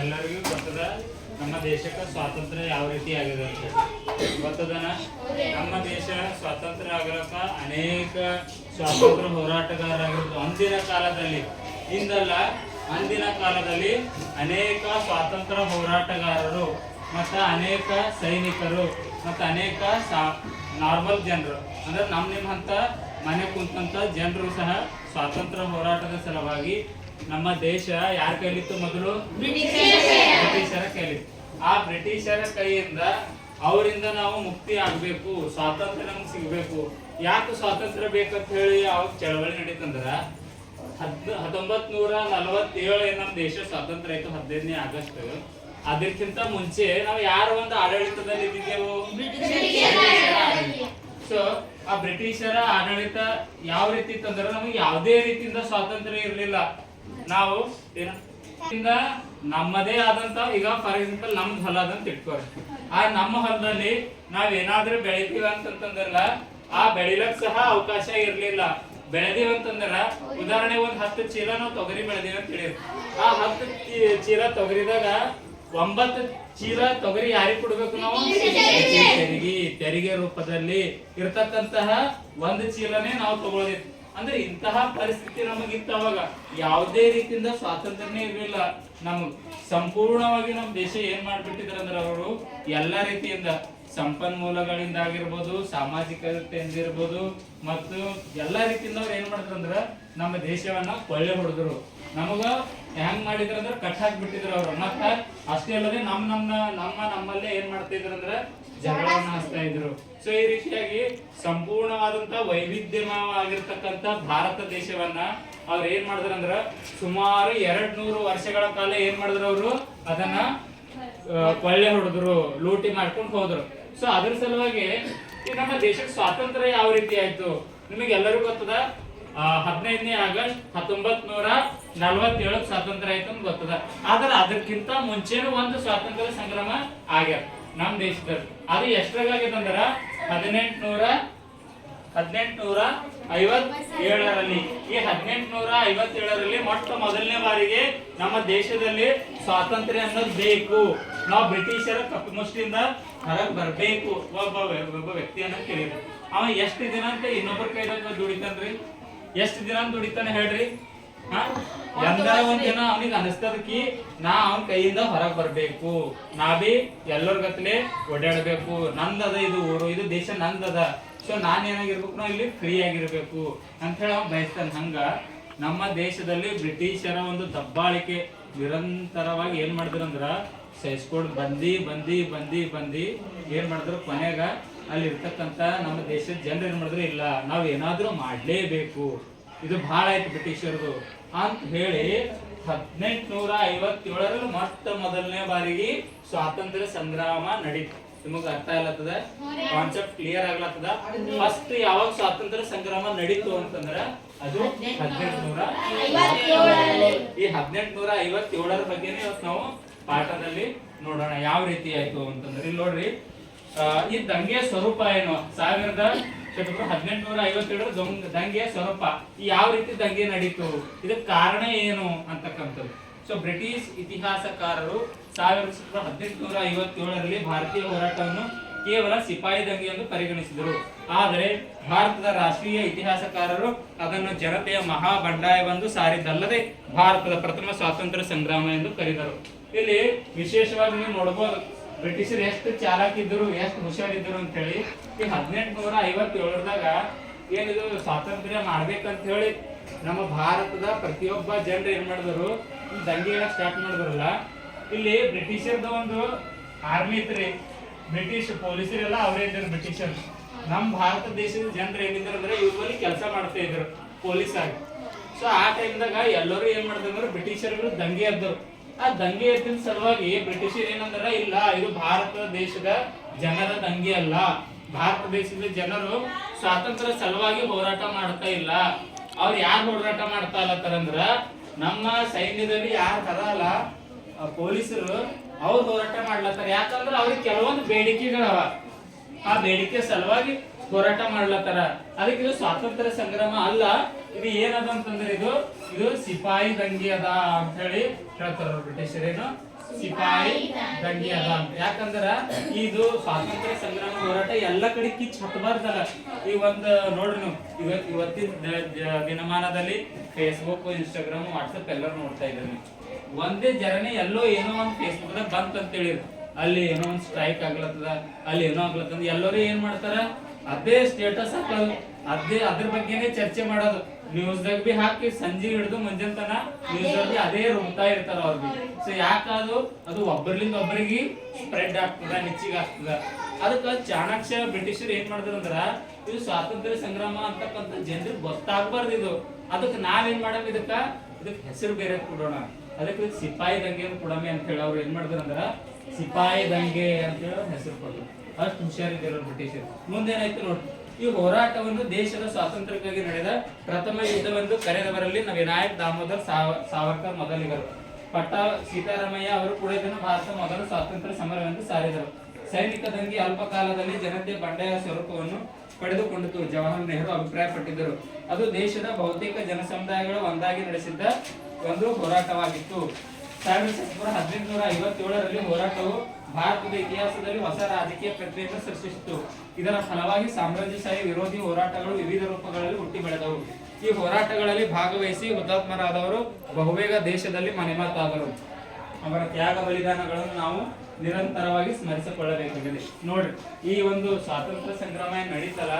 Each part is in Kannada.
ಎಲ್ಲರಿಗೂ ಗೊತ್ತದ? ನಮ್ಮ ದೇಶಕ್ಕೆ ಸ್ವಾತಂತ್ರ್ಯ ಯಾವ ರೀತಿ ಆಗಿದೆ ಅಂತ? ಗೊತ್ತದನ? ನಮ್ಮ ದೇಶ ಸ್ವಾತಂತ್ರ್ಯ ಆಗಲಕ್ಕ ಅನೇಕ ಸ್ವಾತಂತ್ರ್ಯ ಹೋರಾಟಗಾರರಾಗಿದ್ದು ಅಂದಿನ ಕಾಲದಲ್ಲಿ. ಇಂದಲ್ಲ ಅಂದಿನ ಕಾಲದಲ್ಲಿ ಅನೇಕ ಸ್ವಾತಂತ್ರ್ಯ ಹೋರಾಟಗಾರರು ಮತ್ತು ಅನೇಕ ಸೈನಿಕರು ಮತ್ತು ಅನೇಕ ಸಾ, ನಾರ್ಮಲ್ ಜನರು. ಅಂದ್ರೆ ನಮ್ಮ ನಿಮ್ಮಂತ ಮನೆ ಕುಂತಂಥ ಜನರು ಸಹ ಸ್ವಾತಂತ್ರ್ಯ ಹೋರಾಟದ ಸಲುವಾಗಿ ನಮ್ಮ ದೇಶ ಯಾರ ಕೈಲಿತ್ತು ಮೊದಲು? ಬ್ರಿಟಿಷರ. ಕೈಲಿತ್ತು ಆ ಬ್ರಿಟಿಷರ ಕೈಯಿಂದ ಅವರಿಂದ ನಾವು ಮುಕ್ತಿ ಆಗ್ಬೇಕು ಸ್ವಾತಂತ್ರ್ಯ ನಮ್ಗೆ ಸಿಗ್ಬೇಕು. ಯಾಕೆ ಸ್ವಾತಂತ್ರ್ಯ ಬೇಕಂತ ಹೇಳಿ ಅವಾಗ ಚಳವಳಿ ನಡೀತಂದ್ರ? ಹದ್ ಹತ್ತೊಂಬತ್ ನೂರ ನಲವತ್ತೇಳು ನಮ್ಮ ದೇಶ ಸ್ವಾತಂತ್ರ್ಯ ಆಯ್ತು ಹದಿನೈದನೇ ಆಗಸ್ಟ್. ಅದಕ್ಕಿಂತ ಮುಂಚೆ ನಾವು ಯಾರ ಒಂದು ಆಡಳಿತದಲ್ಲಿ ಇದ್ದಿದ್ದೆವು? ಸೊ ಆ ಬ್ರಿಟಿಷರ ಆಡಳಿತ ಯಾವ ರೀತಿ ಇತ್ತಂದ್ರೆ ನಮಗೆ ಯಾವುದೇ ರೀತಿಯಿಂದ ಸ್ವಾತಂತ್ರ್ಯ ಇರಲಿಲ್ಲ. ನಾವು ನಮ್ಮದೇ ಆದಂತ, ಈಗ ಫಾರ್ ಎಕ್ಸಾಂಪಲ್ ನಮ್ದು ಹೊಲ ಅದಂತ ಇಟ್ಕೋರಿ ಆ ನಮ್ಮ ಹೊಲದಲ್ಲಿ ನಾವ್ ಏನಾದ್ರು ಬೆಳಿತೀವಿ ಅಂತಂತಂದ್ರಲ್ಲ, ಆ ಬೆಳಿಲಕ್ ಸಹ ಅವಕಾಶ ಇರ್ಲಿಲ್ಲ. ಅಂತಂದ್ರ ಉದಾಹರಣೆ ಒಂದ್ ಹತ್ತು ಚೀಲ ನಾವು ತೊಗರಿ ಬೆಳೆದಿವಿ ಅಂತ ಹೇಳಿ ಆ ಹತ್ತು ಚೀಲ ತೊಗರಿದಾಗ ಒಂಬತ್ತು ಚೀಲ ತೊಗರಿ ಯಾರಿಗೆ ಕೊಡ್ಬೇಕು ನಾವು? ತೆರಿಗೆ ತೆರಿಗೆ ರೂಪದಲ್ಲಿ ಇರ್ತಕ್ಕಂತಹ ಒಂದು ಚೀಲನೇ ನಾವು ತಗೊಳ್ಳೋದಿತ್ತು ಅಂದ್ರೆ ಇಂತಹ ಪರಿಸ್ಥಿತಿ ನಮಗಿತ್ತು ಅವಾಗ. ಯಾವುದೇ ರೀತಿಯಿಂದ ಸ್ವಾತಂತ್ರ್ಯನೇ ಇರಲಿಲ್ಲ. ನಮಗ್ ಸಂಪೂರ್ಣವಾಗಿ ನಮ್ಮ ದೇಶ ಏನ್ ಮಾಡ್ಬಿಟ್ಟಿದ್ರು ಅಂದ್ರೆ ಅವರು ಎಲ್ಲ ರೀತಿಯಿಂದ ಸಂಪನ್ಮೂಲಗಳಿಂದ ಆಗಿರ್ಬೋದು ಸಾಮಾಜಿಕತೆಯಿಂದ ಇರ್ಬೋದು, ಮತ್ತು ಎಲ್ಲಾ ರೀತಿಯಿಂದ ಅವ್ರು ಏನ್ ಮಾಡಿದ್ರಂದ್ರ ನಮ್ಮ ದೇಶವನ್ನ ಕೊಳ್ಳೆ ಹೊಡೆದ್ರು. ನಮಗ ಹೆಂಗ್ ಮಾಡಿದ್ರ ಅಂದ್ರೆ ಕಟ್ ಹಾಕ್ಬಿಟ್ಟಿದ್ರು ಅವ್ರು. ಮತ್ತ ಅಷ್ಟೇ ಅಲ್ಲದೆ ನಮ್ ನಮ್ಮ ನಮ್ಮ ನಮ್ಮಲ್ಲೇ ಏನ್ ಮಾಡ್ತಾ ಇದ್ರು ಅಂದ್ರೆ ಜಗಳವನ್ನ ಹಚ್ತಾ ಇದ್ರು. ಸೊ ಈ ರೀತಿಯಾಗಿ ಸಂಪೂರ್ಣವಾದಂತ ವೈವಿಧ್ಯಮಯವಾಗಿರ್ತಕ್ಕಂತ ಭಾರತ ದೇಶವನ್ನ ಅವ್ರು ಏನ್ ಮಾಡಿದ್ರ ಅಂದ್ರ ಸುಮಾರು ಎರಡ್ ನೂರು ವರ್ಷಗಳ ಕಾಲ ಏನ್ ಮಾಡಿದ್ರು ಅವರು? ಅದನ್ನ ಕೊಳ್ಳೆ ಹೊಡೆದ್ರು, ಲೂಟಿ ಮಾಡ್ಕೊಂಡು ಹೋದ್ರು. ಸೊ ಅದ್ರ ಸಲುವಾಗಿ ಈ ನಮ್ಮ ದೇಶಕ್ಕೆ ಸ್ವಾತಂತ್ರ್ಯ ಯಾವ ರೀತಿ ಆಯ್ತು? ನಿಮಗೆ ಎಲ್ಲರಿಗೂ ಗೊತ್ತದ ಹದಿನೈದನೇ ಆಗಸ್ಟ್ ಹತ್ತೊಂಬತ್ ನೂರ ನಲವತ್ತೇಳಕ್ ಸ್ವಾತಂತ್ರ್ಯ ಆಯ್ತು ಅಂತ ಗೊತ್ತದ. ಆದ್ರೆ ಅದಕ್ಕಿಂತ ಮುಂಚೆನೂ ಒಂದು ಸ್ವಾತಂತ್ರ್ಯ ಸಂಗ್ರಾಮ ಆಗ್ಯಾರ ನಮ್ ದೇಶದಲ್ಲಿ ಅದು ಎಷ್ಟ್ರಾಗೈತಂದ್ರ ಹದಿನೆಂಟುನೂರ ಹದಿನೆಂಟುನೂರ ಐವತ್ತೇಳರಲ್ಲಿ. ಈ ಹದಿನೆಂಟುನೂರ ಐವತ್ತೇಳರಲ್ಲಿ ಮೊಟ್ಟ ಮೊದಲನೇ ಬಾರಿಗೆ ನಮ್ಮ ದೇಶದಲ್ಲಿ ಸ್ವಾತಂತ್ರ್ಯ ಅನ್ನೋದು ಬೇಕು. ನಾವು ಬ್ರಿಟಿಷರ ಕಪ್ಪು ಮುಷ್ಟಿಯಿಂದ ಹೊರಗ್ ಬರಬೇಕು ಒಬ್ಬ ಒಬ್ಬ ವ್ಯಕ್ತಿಯನ್ನ ಕೇಳಿದ್ರು. ಅವ ಎಷ್ಟು ದಿನ ಅಂತ ಇನ್ನೊಬ್ಬರ ಕೈದಾಗ ದುಡಿತಾನ್ರಿ? ಎಷ್ಟು ದಿನ ದುಡಿತಾನೆ ಹೇಳ್ರಿ? ಎಂದಾರ ಒಂದ್ ದಿನ ಅವನಿಗೆ ಅನಿಸ್ತದಕಿ ನಾ ಅವನ ಕೈಯಿಂದ ಹೊರಗ್ ಬರ್ಬೇಕು. ನಾ ಬಿ ಎಲ್ಲರ ಗತ್ಲೆ ಓಡಾಡ್ಬೇಕು. ನಂದದ ಇದು ಊರು, ಇದು ದೇಶ ನಂದದ. ಸೊ ನಾನ್ ಏನಾಗಿರ್ಬೇಕು? ನಾ ಇಲ್ಲಿ ಫ್ರೀ ಆಗಿರ್ಬೇಕು ಅಂತ ಹೇಳಿ ಅವ್ನ್ ಬಯಸ್ತಾನೆ. ಹಂಗ ನಮ್ಮ ದೇಶದಲ್ಲಿ ಬ್ರಿಟಿಷರ ಒಂದು ದಬ್ಬಾಳಿಕೆ ನಿರಂತರವಾಗಿ ಏನ್ ಮಾಡಿದ್ರಂದ್ರ ಸಹಿಸ್ಕೊಂಡ್ ಬಂದಿ ಬಂದಿ ಬಂದಿ ಬಂದಿ ಏನ್ ಮಾಡಿದ್ರು? ಕೊನೆಗ ಅಲ್ಲಿ ಇರ್ತಕ್ಕಂತ ನಮ್ಮ ದೇಶದ ಜನರು ಏನ್ ಮಾಡಿದ್ರು? ಇಲ್ಲ, ನಾವ್ ಏನಾದ್ರೂ ಮಾಡ್ಲೇಬೇಕು. ಇದು ಬಹಳ ಆಯ್ತು ಬ್ರಿಟಿಷರದು. ಅಂತ ಹೇಳಿ ಹದಿನೆಂಟುನೂರ ಐವತ್ತೇಳರಲ್ಲಿ ಮೊಟ್ಟ ಮೊದಲನೇ ಬಾರಿಗೆ ಸ್ವಾತಂತ್ರ್ಯ ಸಂಗ್ರಾಮ ನಡೀತು. ನಿಮಗ ಅರ್ಥ ಆಗ್ಲತ್ತದ? ಕಾನ್ಸೆಪ್ಟ್ ಕ್ಲಿಯರ್ ಆಗ್ಲತ್ತದ? ಫಸ್ಟ್ ಯಾವಾಗ ಸ್ವಾತಂತ್ರ್ಯ ಸಂಗ್ರಾಮ ನಡೀತು ಅಂತಂದ್ರ ಅದು ಹದಿನೆಂಟುನೂರ ಈ ಹದಿನೆಂಟುನೂರ ಐವತ್ತೇಳರ ಬಗ್ಗೆ ನಾವು ಪಾಠದಲ್ಲಿ ನೋಡೋಣ. ಯಾವ ರೀತಿ ಆಯ್ತು ಅಂತಂದ್ರೆ, ಇಲ್ಲಿ ನೋಡ್ರಿ ಈ ದಂಗೆ ಸ್ವರೂಪ ಏನು? ಸಾವಿರದ ಶತಕ ಹದಿನೆಂಟುನೂರ ಐವತ್ತೇಳರ ದೊಂಗ್- ದಂಗೆ ಸ್ವರೂಪ ಯಾವ ರೀತಿ ದಂಗೆ ನಡೀತು? ಇದಕ್ಕೆ ಕಾರಣ ಏನು ಅಂತಕ್ಕಂಥದ್ದು. ಸೊ ಬ್ರಿಟಿಷ್ ಇತಿಹಾಸಕಾರರು ಸಾವಿರದ ಹದಿನೆಂಟುನೂರ ಐವತ್ತೇಳರಲ್ಲಿ ಭಾರತೀಯ ಹೋರಾಟವನ್ನು ಕೇವಲ ಸಿಪಾಯಿ ದಂಗೆ ಎಂದು ಪರಿಗಣಿಸಿದರು. ಆದರೆ, ಭಾರತದ ರಾಷ್ಟ್ರೀಯ ಇತಿಹಾಸಕಾರರು ಅದನ್ನು ಜನತೆಯ ಮಹಾ ಬಂಡಾಯವೆಂದು ಸಾರಿದ್ದಲ್ಲದೆ ಭಾರತದ ಪ್ರಥಮ ಸ್ವಾತಂತ್ರ್ಯ ಸಂಗ್ರಾಮ ಎಂದು ಕರೆದರು. ಇಲ್ಲಿ ವಿಶೇಷವಾಗಿ ನೀವು ನೋಡಬಹುದು ಬ್ರಿಟಿಷರು ಎಷ್ಟು ಚಾಲಾಕಿದ್ರು ಎಷ್ಟು ಹುಷಾರಿದ್ರು ಅಂತ ಹೇಳಿ ಈ ಹದಿನೆಂಟುನೂರ ಐವತ್ತೇಳರದಾಗ ಏನಿದು ಸ್ವಾತಂತ್ರ್ಯ ಮಾಡ್ಬೇಕಂತ ಹೇಳಿ ನಮ್ಮ ಭಾರತದ ಪ್ರತಿಯೊಬ್ಬ ಜನರು ಏನ್ ಮಾಡಿದ್ರು ದಂಗೆ ಸ್ಟಾರ್ಟ್ ಮಾಡಿದ್ರಲ್ಲ, ಇಲ್ಲಿ ಬ್ರಿಟಿಷರ್ದ ಒಂದು ಆರ್ಮಿ ಇತ್ರಿ ಬ್ರಿಟಿಷ್ ಪೊಲೀಸರೆಲ್ಲ ಅವರೇ ಇದ್ರು ಬ್ರಿಟಿಷರ್. ನಮ್ಮ ಭಾರತ ದೇಶದ ಜನರು ಏನಿದ್ರು ಅಂದ್ರೆ ಇವ್ರಲ್ಲಿ ಕೆಲಸ ಮಾಡ್ತಾ ಇದ್ರು ಪೊಲೀಸ್ ಆಗಿ ಸೊ ಆ ಟೈಮ್ದಾಗ ಎಲ್ಲರೂ ಏನ್ ಮಾಡಿದ್ರು ಬ್ರಿಟಿಷರ್ ವಿರುದ್ಧ ದಂಗೆ ಎದ್ದರು ಆ ದಂಗೆ ಎತ್ತಿನ ಸಲುವಾಗಿ ಬ್ರಿಟಿಷರ್ ಏನಂದ್ರ, ಇಲ್ಲ, ಇದು ಭಾರತ ದೇಶದ ಜನರ ದಂಗೆ ಅಲ್ಲ. ಭಾರತ ದೇಶದ ಜನರು ಸ್ವಾತಂತ್ರ್ಯ ಸಲುವಾಗಿ ಹೋರಾಟ ಮಾಡ್ತಾ ಇಲ್ಲ. ಅವ್ರು ಯಾರು ಹೋರಾಟ ಮಾಡ್ತಾ ಇಲ್ಲತ್ತಾರಂದ್ರ ನಮ್ಮ ಸೈನ್ಯದಲ್ಲಿ ಯಾರು ಆ ಪೊಲೀಸರು ಅವ್ರು ಹೋರಾಟ ಮಾಡ್ಲತ್ತಾರ. ಯಾಕಂದ್ರ ಅವ್ರಿಗೆ ಕೆಲವೊಂದು ಬೇಡಿಕೆಗಳವ. ಆ ಬೇಡಿಕೆ ಸಲುವಾಗಿ ಹೋರಾಟ ಮಾಡ್ಲತ್ತಾರ. ಅದಕ್ಕೆ ಇದು ಸ್ವಾತಂತ್ರ್ಯ ಸಂಗ್ರಾಮ ಅಲ್ಲ. ಇದು ಏನದ ಅಂತಂದ್ರೆ ಇದು ಇದು ಸಿಪಾಯಿ ದಂಗೆ ಅದ ಅಂತ ಹೇಳಿ ಹೇಳ್ತಾರ ಬ್ರಿಟಿಷರೇನು ಸಿಪಾಯಿ ದಂಗೆ ಅದ ಅಂತ. ಯಾಕಂದ್ರ ಇದು ಸ್ವಾತಂತ್ರ್ಯ ಸಂಗ್ರಾಮ ಹೋರಾಟ ಎಲ್ಲ ಕಡೆ ಕಿಚ್ ಹತ್ತಬಾರ್ದಲ್ಲ. ಈ ಒಂದು ನೋಡ್ರಿ ನೀವು ಇವತ್ ಇವತ್ತಿನ ದಿನಮಾನದಲ್ಲಿ ಫೇಸ್ಬುಕ್ ಇನ್ಸ್ಟಾಗ್ರಾಮ್ ವಾಟ್ಸಪ್ ಎಲ್ಲರೂ ನೋಡ್ತಾ ಇದ್ದೀನಿ ಒಂದೇ ಜರನೆ ಎಲ್ಲೋ ಏನೋ ಒಂದು ಫೇಸ್ಬುಕ್ ದಾಗ ಬಂತ ಅಂತ ಹೇಳಿದ್ರು ಅಲ್ಲಿ ಏನೋ ಒಂದು ಸ್ಟ್ರೈಕ್ ಆಗ್ಲತ್ತದ, ಅಲ್ಲಿ ಏನೋ ಆಗ್ಲತ್ತದ, ಎಲ್ಲರೂ ಏನ್ ಮಾಡ್ತಾರ? ಅದೇ ಸ್ಟೇಟಸ್ ಹಾಕೋದು ಅದೇ ಅದ್ರ ಬಗ್ಗೆನೇ ಚರ್ಚೆ ಮಾಡೋದು. ನ್ಯೂಸ್ ದಾಗ ಬಿ ಹಾಕಿ, ಸಂಜೆ ಹಿಡಿದು ಮುಂಜಾನೆ ತನ ನ್ಯೂಸ್ ದಾಗ ಅದೇ ರುಬ್ತಾ ಇರ್ತಾರ ಅವ್ರಿಗೆ ಸೊ ಯಾಕದು ಅದು ಒಬ್ಬರಿಂದ ಒಬ್ಬರಿಗೆ ಸ್ಪ್ರೆಡ್ ಆಗ್ತದ, ನೆಚ್ಚಿಗೆ ಆಗ್ತದ. ಅದಕ್ಕ ಚಾಣಾಕ್ಷ ಬ್ರಿಟಿಷರು ಏನ್ ಮಾಡಿದ್ರು ಅಂದ್ರ, ಇದು ಸ್ವಾತಂತ್ರ್ಯ ಸಂಗ್ರಾಮ ಅಂತಕ್ಕಂಥ ಜನರಿಗೆ ಗೊತ್ತಾಗ್ಬಾರ್ದು ಇದು. ಅದಕ್ಕೆ ನಾವೇನ್ ಮಾಡಮ್ ಇದಕ್ಕ? ಇದಕ್ಕೆ ಹೆಸರು ಬೇರೆ ಕೊಡೋಣ. ಅದಕ್ಕೆ ಸಿಪಾಯಿ ದಂಗೆ ಕೊಡಮೆ ಅಂತ ಹೇಳಿ ಅವ್ರು ಏನ್ ಮಾಡಿದ್ರು ಅಂದ್ರ, ಸಿಪಾಯಿ ದಂಗೆ ಅಂತ ಹೇಳಿ ಹೆಸರು ಕೊಟ್ಟರು ಅಷ್ಟು ಹುಷಾರಿದ್ದಾರೆ ಬ್ರಿಟಿಷರು. ಮುಂದೇನಾಯ್ತು ನೋಡಿ. ಈ ಹೋರಾಟವನ್ನು ದೇಶದ ಸ್ವಾತಂತ್ರ್ಯಕ್ಕಾಗಿ ನಡೆದ ಪ್ರಥಮ ಯುದ್ಧವೆಂದು ಕರೆದವರಲ್ಲಿ ವಿನಾಯಕ್ ದಾಮೋದರ್ ಸಾವ ಸಾವರ್ಕರ್ ಮೊದಲಿಗರು. ಪಟ್ಟ ಸೀತಾರಾಮಯ್ಯ ಅವರು ಕೂಡ ಇದನ್ನು ಭಾರತ ಮೊದಲ ಸ್ವಾತಂತ್ರ್ಯ ಸಮರವೆಂದು ಸಾರಿದರು. ಸೈನಿಕ ದಂಗೆ ಅಲ್ಪ ಕಾಲದಲ್ಲಿ ಜನತೆ ಬಂಡಾಯ ಸ್ವರೂಪವನ್ನು ಪಡೆದುಕೊಂಡಿತು ಜವಾಹರ್ ನೆಹರು ಅಭಿಪ್ರಾಯಪಟ್ಟಿದ್ದರು. ಅದು ದೇಶದ ಬಹುತೇಕ ಜನಸಮುದಾಯಗಳು ಒಂದಾಗಿ ನಡೆಸಿದ್ದ ಒಂದು ಹೋರಾಟವಾಗಿತ್ತು. ಸಾವಿರದ ಹದಿನೆಂಟುನೂರ ಐವತ್ತೇಳರಲ್ಲಿ ಹೋರಾಟವು ಭಾರತದ ಇತಿಹಾಸದಲ್ಲಿ ಹೊಸ ರಾಜಕೀಯ ಪ್ರಕ್ರಿಯೆಯನ್ನು ಸೃಷ್ಟಿಸಿತು. ಇದರ ಫಲವಾಗಿ ಸಾಮ್ರಾಜ್ಯಶಾಹಿ ವಿರೋಧಿ ಹೋರಾಟಗಳು ವಿವಿಧ ರೂಪಗಳಲ್ಲಿ ಹುಟ್ಟಿ ಬೆಳೆದವು. ಈ ಹೋರಾಟಗಳಲ್ಲಿ ಭಾಗವಹಿಸಿ ಹುತಾತ್ಮರಾದವರು ಬಹುಬೇಗ ದೇಶದಲ್ಲಿ ಮನೆಮಾತಾದರು. ಅವರ ತ್ಯಾಗ ಬಲಿದಾನಗಳನ್ನು ನಾವು ನಿರಂತರವಾಗಿ ಸ್ಮರಿಸಿಕೊಳ್ಳಬೇಕಾಗಿದೆ. ನೋಡ್ರಿ, ಈ ಒಂದು ಸ್ವಾತಂತ್ರ್ಯ ಸಂಗ್ರಾಮ ಏನ್ ನಡೀತಲ್ಲ?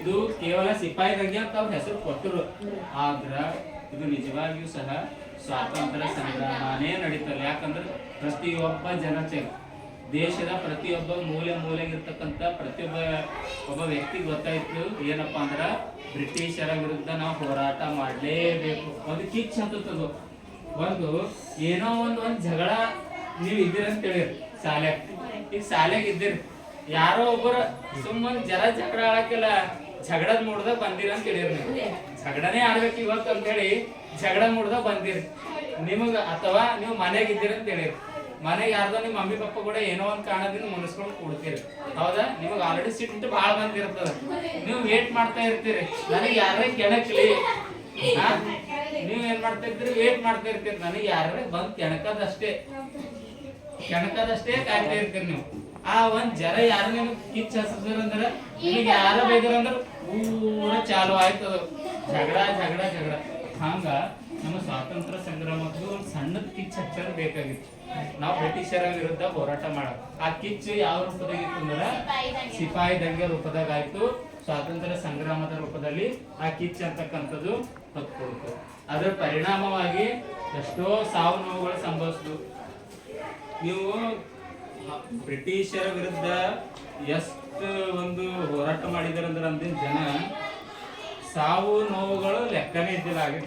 ಇದು ಕೇವಲ ಸಿಪಾಯಿ ದಂಗೆ ಅಂತ ಅವ್ರ ಹೆಸರು ಕೊಟ್ಟರು. ಆದ್ರ ಇದು ನಿಜವಾಗಿಯೂ ಸಹ ಸ್ವಾತಂತ್ರ್ಯ ಸಂಗ್ರಾಮನೇ ನಡೀತಲ್ಲ. ಯಾಕಂದ್ರೆ ಪ್ರತಿಯೊಬ್ಬ ಜನತೆ ದೇಶದ ಪ್ರತಿಯೊಬ್ಬ ಮೂಲೆ ಮೂಲೆಗಿರ್ತಕ್ಕಂಥ ಪ್ರತಿಯೊಬ್ಬ ಒಬ್ಬ ವ್ಯಕ್ತಿ ಗೊತ್ತಾಯ್ತು ಏನಪ್ಪಾ ಅಂದ್ರೆ ಬ್ರಿಟಿಷರ ವಿರುದ್ಧ ನಾವು ಹೋರಾಟ ಮಾಡಲೇಬೇಕು. ಒಂದು ಕಿಚ್ ಅಂತದ್ದು ಒಂದು ಏನೋ ಒಂದು ಒಂದು ಜಗಳ ನೀವು ಇದ್ದೀರ ಅಂತ ಹೇಳಿರಿ ಶಾಲ್ಯಾಗ. ಈಗ ಶಾಲೆಗೆ ಇದ್ದೀರಿ. ಯಾರೋ ಒಬ್ಬರು ಸುಮ್ಮನೆ ಜರ ಜಗಳ ಆಡಕ್ಕೆಲ್ಲ ಜಗಳದ ಮೂಡ್ದಾಗ ಬಂದಿರ ಅಂತ ಹೇಳಿರಿ ನೀವು. ಜಗಳನೇ ಆಡ್ಬೇಕು ಇವತ್ತು ಅಂತ ಹೇಳಿ ಜಗಳ ಮೂಡ್ದಾಗ ಬಂದಿರಿ. ನಿಮಗ ಅಥವಾ ನೀವು ಮನೆಗೆ ಇದ್ದೀರಿ ಅಂತ ಹೇಳಿರಿ. ಮನೆಗೆ ಯಾರ್ದೋ ನಿಮ್ಮ ಮಮ್ಮಿ ಪಪ್ಪ ಕೂಡ ಏನೋ ಒಂದು ಕಾರಣದಿಂದ ಮುನಿಸ್ಕೊಂಡು ಕೊಡ್ತೀರಿ. ಹೌದಾ? ನಿಮಗೆ ಆಲ್ರೆಡಿ ಸಿಟ್ಟು ಭಾಳ ಬಂದಿರ್ತದ. ನೀವು ವೇಟ್ ಮಾಡ್ತಾ ಇರ್ತೀರಿ. ನನಗೆ ಯಾರೇ ಕೆಣಕ್ಲಿ ನೀವು ಏನ್ ಮಾಡ್ತಾ ಇರ್ತೀರಿ? ವೇಟ್ ಮಾಡ್ತಾ ಇರ್ತೀರಿ. ನನಗೆ ಯಾರೇ ಬಂದ್ ಕೆಣಕದಷ್ಟೇ ಕೆಣಕದಷ್ಟೇ ಕಾಯ್ತಾ ಇರ್ತೀರಿ ನೀವು. ಆ ಒಂದ್ ಜರ ಯಾರು ನಿಮ್ಗೆ ಕಿಚ್ಚ ಹಸಿದ್ರು ಅಂದ್ರ? ನಿಮಗೆ ಯಾರ ಬೈದ್ರು ಅಂದ್ರ ಪೂರ ಚಾಲು ಆಯ್ತದ. ಜಗಳ ಜಗಳ ಜಗಳ. ಹಂಗ ನಮ್ಮ ಸ್ವಾತಂತ್ರ್ಯ ಸಂಗ್ರಾಮಕ್ಕೂ ಒಂದು ಸಣ್ಣ ಕಿಚ್ಚು ಹಚ್ಚರ್ ಬೇಕಾಗಿತ್ತು. ನಾವು ಬ್ರಿಟಿಷರ ವಿರುದ್ಧ ಹೋರಾಟ ಮಾಡ ಆ ಕಿಚ್ಚು ಯಾವ ರೂಪದಾಗಿತ್ತು ಅಂದ್ರೆ ಸಿಪಾಯಿ ದಂಗೆ ರೂಪದಾಗ ಆಯ್ತು. ಸ್ವಾತಂತ್ರ್ಯ ಸಂಗ್ರಾಮದ ರೂಪದಲ್ಲಿ ಆ ಕಿಚ್ಚು ಅಂತಕ್ಕಂಥದ್ದು ಹೊತ್ಕೊಡ್ತು ಅದರ ಪರಿಣಾಮವಾಗಿ ಎಷ್ಟೋ ಸಾವು ನೋವುಗಳು ಸಂಭವಿಸಿದ್ವು ನೀವು ಬ್ರಿಟಿಷರ ವಿರುದ್ಧ ಎಷ್ಟು ಒಂದು ಹೋರಾಟ ಮಾಡಿದಾರಂದ್ರೆ ಅಂದಿನ ಜನ ಸಾವು ನೋವುಗಳು ಲೆಕ್ಕನೇ ಇದ್ದಿಲ್ಲ ಆಗಿನ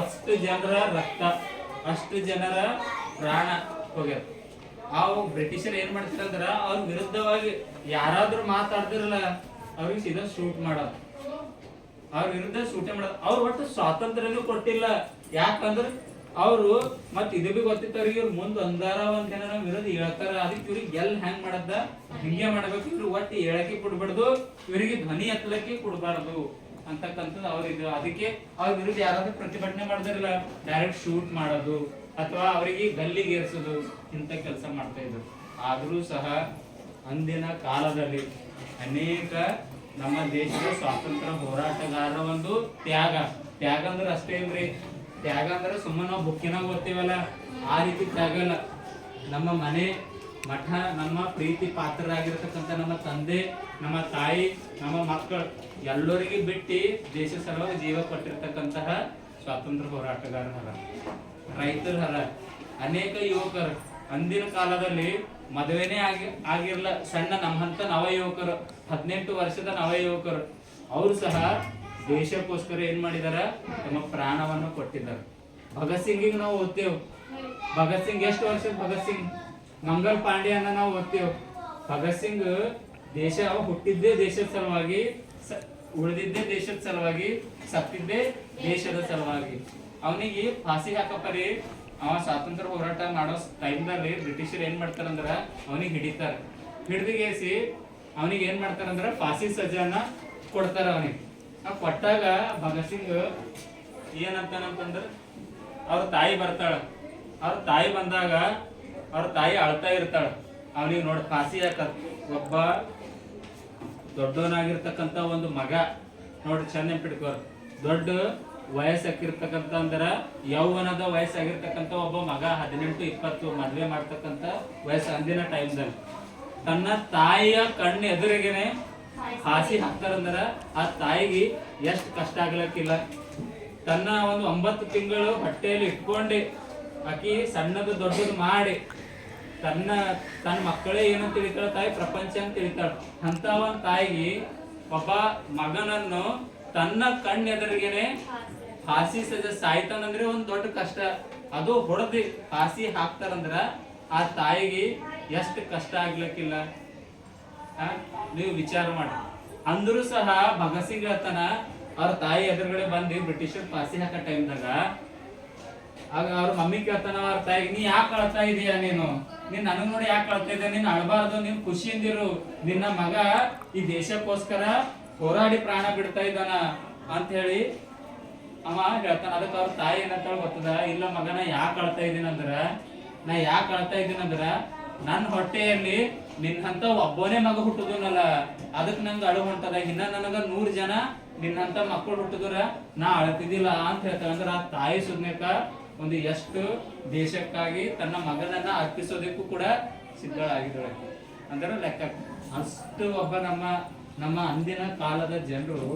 ಅಷ್ಟು ಜನರ ರಕ್ತ, ಅಷ್ಟು ಜನರ ಪ್ರಾಣ ಹೋಗ್ಯಾರ ಅವು ಬ್ರಿಟಿಷರ್ ಏನ್ ಮಾಡ್ತಿರಂದ್ರ ಅವ್ರ ವಿರುದ್ಧವಾಗಿ ಯಾರಾದ್ರೂ ಮಾತಾಡ್ತಿರಲ್ಲ, ಅವ್ರಿಗೆ ಸೀದಾ ಶೂಟ್ ಮಾಡೋದು ಅವ್ರ ವಿರುದ್ಧ ಶೂಟೇ ಮಾಡೋದು ಅವ್ರು ಒಟ್ಟು ಸ್ವಾತಂತ್ರ್ಯನೂ ಕೊಟ್ಟಿಲ್ಲ. ಯಾಕಂದ್ರ ಅವರು ಮತ್ ಇದು ಬಿ ಗೊತ್ತಿತ್ತು ಅವ್ರಿಗೆ, ಇವ್ರು ಮುಂದ್ ಅಂದಾರ ಒಂದ್ ಏನಾರ ವಿರೋಧ ಹೇಳ್ತಾರ. ಅದಕ್ಕೆ ಇವ್ರಿಗೆ ಎಲ್ ಹ್ಯಾಂಗ್ ಮಾಡದ ಹಿಂಗೆ ಮಾಡ್ಬೇಕು. ಇವ್ರು ಒಟ್ಟು ಹೇಳಕ್ಕೆ ಕೊಡ್ಬಾರ್ದು, ಇವರಿಗೆ ಧ್ವನಿ ಎತ್ತಲಕ್ಕೆ ಕೊಡ್ಬಾರ್ದು. ಅಂತಕ್ಕಂಥದ್ದು ಅವ್ರ ಅದಕ್ಕೆ ಅವ್ರ ವಿರುದ್ಧ ಯಾರಾದ್ರೂ ಪ್ರತಿಭಟನೆ ಮಾಡಿದ್ರಲ್ಲ ಡೈರೆಕ್ಟ್ ಶೂಟ್ ಮಾಡೋದು ಅಥವಾ ಅವರಿಗೆ ಗಲ್ಲಿಗೆ ಏರಿಸೋದು ಇಂಥ ಕೆಲಸ ಮಾಡ್ತಾ ಇದ್ರು. ಆದರೂ ಸಹ ಅಂದಿನ ಕಾಲದಲ್ಲಿ ಅನೇಕ ನಮ್ಮ ದೇಶದ ಸ್ವಾತಂತ್ರ್ಯ ಹೋರಾಟಗಾರರ ಒಂದು ತ್ಯಾಗ. ತ್ಯಾಗ ಅಂದ್ರೆ ಅಷ್ಟೇ ಇಲ್ರಿ. ತ್ಯಾಗ ಅಂದ್ರೆ ಸುಮ್ಮನೆ ನಾವು ಬುಕ್ಕಿನಾಗ ಓದ್ತೀವಲ್ಲ? ಆ ರೀತಿ ತ್ಯಾಗ ಅಲ್ಲ ನಮ್ಮ ಮನೆ ಮಠ ನಮ್ಮ ಪ್ರೀತಿ ಪಾತ್ರರಾಗಿರ್ತಕ್ಕಂಥ ನಮ್ಮ ತಂದೆ, ನಮ್ಮ ತಾಯಿ, ನಮ್ಮ ಮಕ್ಕಳು ಎಲ್ಲರಿಗೂ ಬಿಟ್ಟು ದೇಶ ಸಲುವಾಗಿ ಜೀವ ಕೊಟ್ಟಿರ್ತಕ್ಕಂತಹ ಸ್ವಾತಂತ್ರ್ಯ ಹೋರಾಟಗಾರರ ಹರ. ರೈತರ ಹರ. ಅನೇಕ ಯುವಕರು ಅಂದಿನ ಕಾಲದಲ್ಲಿ ಮದುವೆನೇ ಆಗಿ, ಆಗಿರ್ಲ, ಸಣ್ಣ ನಮ್ಮಂತ ನವ ಯುವಕರು ಹದಿನೆಂಟು ವರ್ಷದ ನವ ಯುವಕರು ಅವರು ಸಹ ದೇಶಕ್ಕೋಸ್ಕರ ಏನ್ ಮಾಡಿದಾರ? ತಮ್ಮ ಪ್ರಾಣವನ್ನು ಕೊಟ್ಟಿದ್ದಾರೆ. ಭಗತ್ ಸಿಂಗಿಗೆ ನಾವು ಓದ್ತೇವೆ. ಭಗತ್ ಸಿಂಗ್ ಎಷ್ಟು ವರ್ಷದ ಭಗತ್ ಸಿಂಗ್? ಮಂಗಲ್ ಪಾಂಡ್ಯನ ನಾವು ಓದ್ತೇವೆ. ಭಗತ್ ಸಿಂಗ್ ದೇಶ ಹುಟ್ಟಿದ್ದೇ ದೇಶದ ಸಲುವಾಗಿ ಉಳಿದಿದ್ದೇ ದೇಶದ ಸಲುವಾಗಿ, ಸತ್ತಿದ್ದೇ ದೇಶದ ಸಲುವಾಗಿ. ಅವನಿಗೆ ಫಾಸಿ ಹಾಕಪ್ಪರಿ. ಅವ ಸ್ವಾತಂತ್ರ್ಯ ಹೋರಾಟ ಮಾಡೋ ಟೈಮ್ದಲ್ಲಿ ಬ್ರಿಟಿಷರು ಏನ್ ಮಾಡ್ತಾರಂದ್ರ ಅವನಿಗೆ ಹಿಡಿತಾರ. ಹಿಡಿದಿಗೇಸಿ ಅವನಿಗೆ ಏನ್ ಮಾಡ್ತಾರಂದ್ರ ಫಾಸಿ ಸಜಾನ ಕೊಡ್ತಾರ ಅವನಿಗೆ. ಆ ಕೊಟ್ಟಾಗ ಭಗತ್ ಸಿಂಗ್ ಏನಂತಾನಂತಂದ್ರ, ಅವ್ರ ತಾಯಿ ಬರ್ತಾಳ. ಅವ್ರ ತಾಯಿ ಬಂದಾಗ ಅವ್ರ ತಾಯಿ ಅಳ್ತಾ ಇರ್ತಾಳ. ಅವನಿಗೆ ನೋಡಿ ಫಾಸಿ ಹಾಕತ್ ಒಬ್ಬ ದೊಡ್ಡವನಾಗಿರ್ತಕ್ಕಂಥ ಒಂದು ಮಗ. ನೋಡಿ ಚೆನ್ನ ಪಿಡ್ಕೋರ್ ದೊಡ್ಡ ವಯಸ್ಸಾಕಿರ್ತಕ್ಕಂಥ ಅಂದ್ರ ಯೌವನದ ವಯಸ್ಸಾಗಿರ್ತಕ್ಕಂಥ ಒಬ್ಬ ಮಗ ಹದಿನೆಂಟು, ಇಪ್ಪತ್ತು ಮದ್ವೆ ಮಾಡ್ತಕ್ಕಂಥ ವಯಸ್ಸು ಅಂದಿನ ಟೈಮ್ದಲ್ಲಿ ತನ್ನ ತಾಯಿಯ ಕಣ್ಣು ಎದುರಿಗೆನೆ ಹಾಸಿ ಹಾಕ್ತಾರಂದ್ರ ಆ ತಾಯಿಗೆ ಎಷ್ಟು ಕಷ್ಟ ಆಗ್ಲಕ್ಕಿಲ್ಲ ತನ್ನ ಒಂದು ಒಂಬತ್ತು ತಿಂಗಳು ಹೊಟ್ಟೆಯಲ್ಲಿ ಇಟ್ಕೊಂಡು. ಆಕಿ ಸಣ್ಣದು ದೊಡ್ಡದು ಮಾಡಿ. ತನ್ನ ತನ್ನ ಮಕ್ಕಳೇ ಏನಂತ ತಿಳಿತಾಳ, ತಾಯಿ ಪ್ರಪಂಚ ಅಂತ ತಿಳಿತಾಳ. ಅಂತ ಒಂದ್ ತಾಯಿಗೆ ಒಬ್ಬ ಮಗನನ್ನು ತನ್ನ ಕಣ್ಣೆದರಿಗೆನೆ ಹಾಸಿ ಸಜ ಸಾಯ್ತಾನಂದ್ರೆ ಒಂದ್ ದೊಡ್ಡ ಕಷ್ಟ. ಅದು ಹೊಡೆದಿ ಹಾಸಿ ಹಾಕ್ತಾರಂದ್ರ ಆ ತಾಯಿಗೆ ಎಷ್ಟು ಕಷ್ಟ ಆಗ್ಲಕ್ಕಿಲ್ಲ? ನೀವು ವಿಚಾರ ಮಾಡಿ. ಅಂದ್ರೂ ಸಹ ಭಗತ್ ಸಿಂಗ್ ಹೇಳ್ತಾನ, ಅವ್ರ ತಾಯಿ ಎದುರುಗಡೆ ಬಂದು ಬ್ರಿಟಿಷರ್ ಫಾಸಿ ಹಾಕೋ ಟೈಮ್ದಾಗ ಆಗ ಅವ್ರ, ಮಮ್ಮಿ ಕೇಳ್ತಾನ, ಅವ್ರ ತಾಯಿಗೆ, ನೀ ಯಾಕೆ ಕಳ್ತಾ ಇದೀಯ ನೀನು? ನೀನ್ ನನಗ್ ನೋಡಿ ಯಾಕೆ ಕಳ್ತಾ ಇದೀಯ? ನೀನ್ ಅಳಬಾರ್ದು, ನೀನ್ ಖುಷಿಯಿಂದಿರು ನಿನ್ನ ಮಗ ಈ ದೇಶಕ್ಕೋಸ್ಕರ ಹೋರಾಡಿ ಪ್ರಾಣ ಬಿಡ್ತಾ ಇದ್ದಾನ ಅಂತ ಹೇಳಿ ಅವ ಹೇಳ್ತಾನ. ಅದಕ್ಕೆ ಅವ್ರ ತಾಯಿ ಏನಂತ ಗೊತ್ತದ? ಇಲ್ಲ ಮಗನ, ಯಾಕೆ ಅಳ್ತಾ ಇದೀನಂದ್ರ ನಾ ಯಾಕೆ ಅಳ್ತಾ ಇದೀನಂದ್ರ ನನ್ನ ಹೊಟ್ಟೆಯಲ್ಲಿ ನಿನ್ನಂತ ಒಬ್ಬನೇ ಮಗ ಹುಟ್ಟುದನಲ್ಲ ಅದಕ್ಕೆ ನಂಗೆ ಅಳು ಹೊಂಟದ. ಇನ್ನ ನನಗ ನೂರ್ ಜನ ನಿನ್ನಂತ ಮಕ್ಕಳು ಹುಟ್ಟಿದ್ರ ನಾ ಅಳ್ತಿದ್ದಿಲ್ಲ ಅಂತ ಹೇಳ್ತಾಳೆ. ಅಂದ್ರೆ ಆ ತಾಯಿ ಸುದ್ನೇಕ ಒಂದು ಎಷ್ಟು ದೇಶಕ್ಕಾಗಿ ತನ್ನ ಮಗನನ್ನ ಅರ್ಪಿಸೋದಕ್ಕೂ ಕೂಡ ಸಿದ್ಧಳಾಗಿದ್ದಾಳೆ. ಅಂದ್ರೆ ಲೆಕ್ಕ. ಅಷ್ಟು ಒಬ್ಬ ನಮ್ಮ ನಮ್ಮ ಅಂದಿನ ಕಾಲದ ಜನರು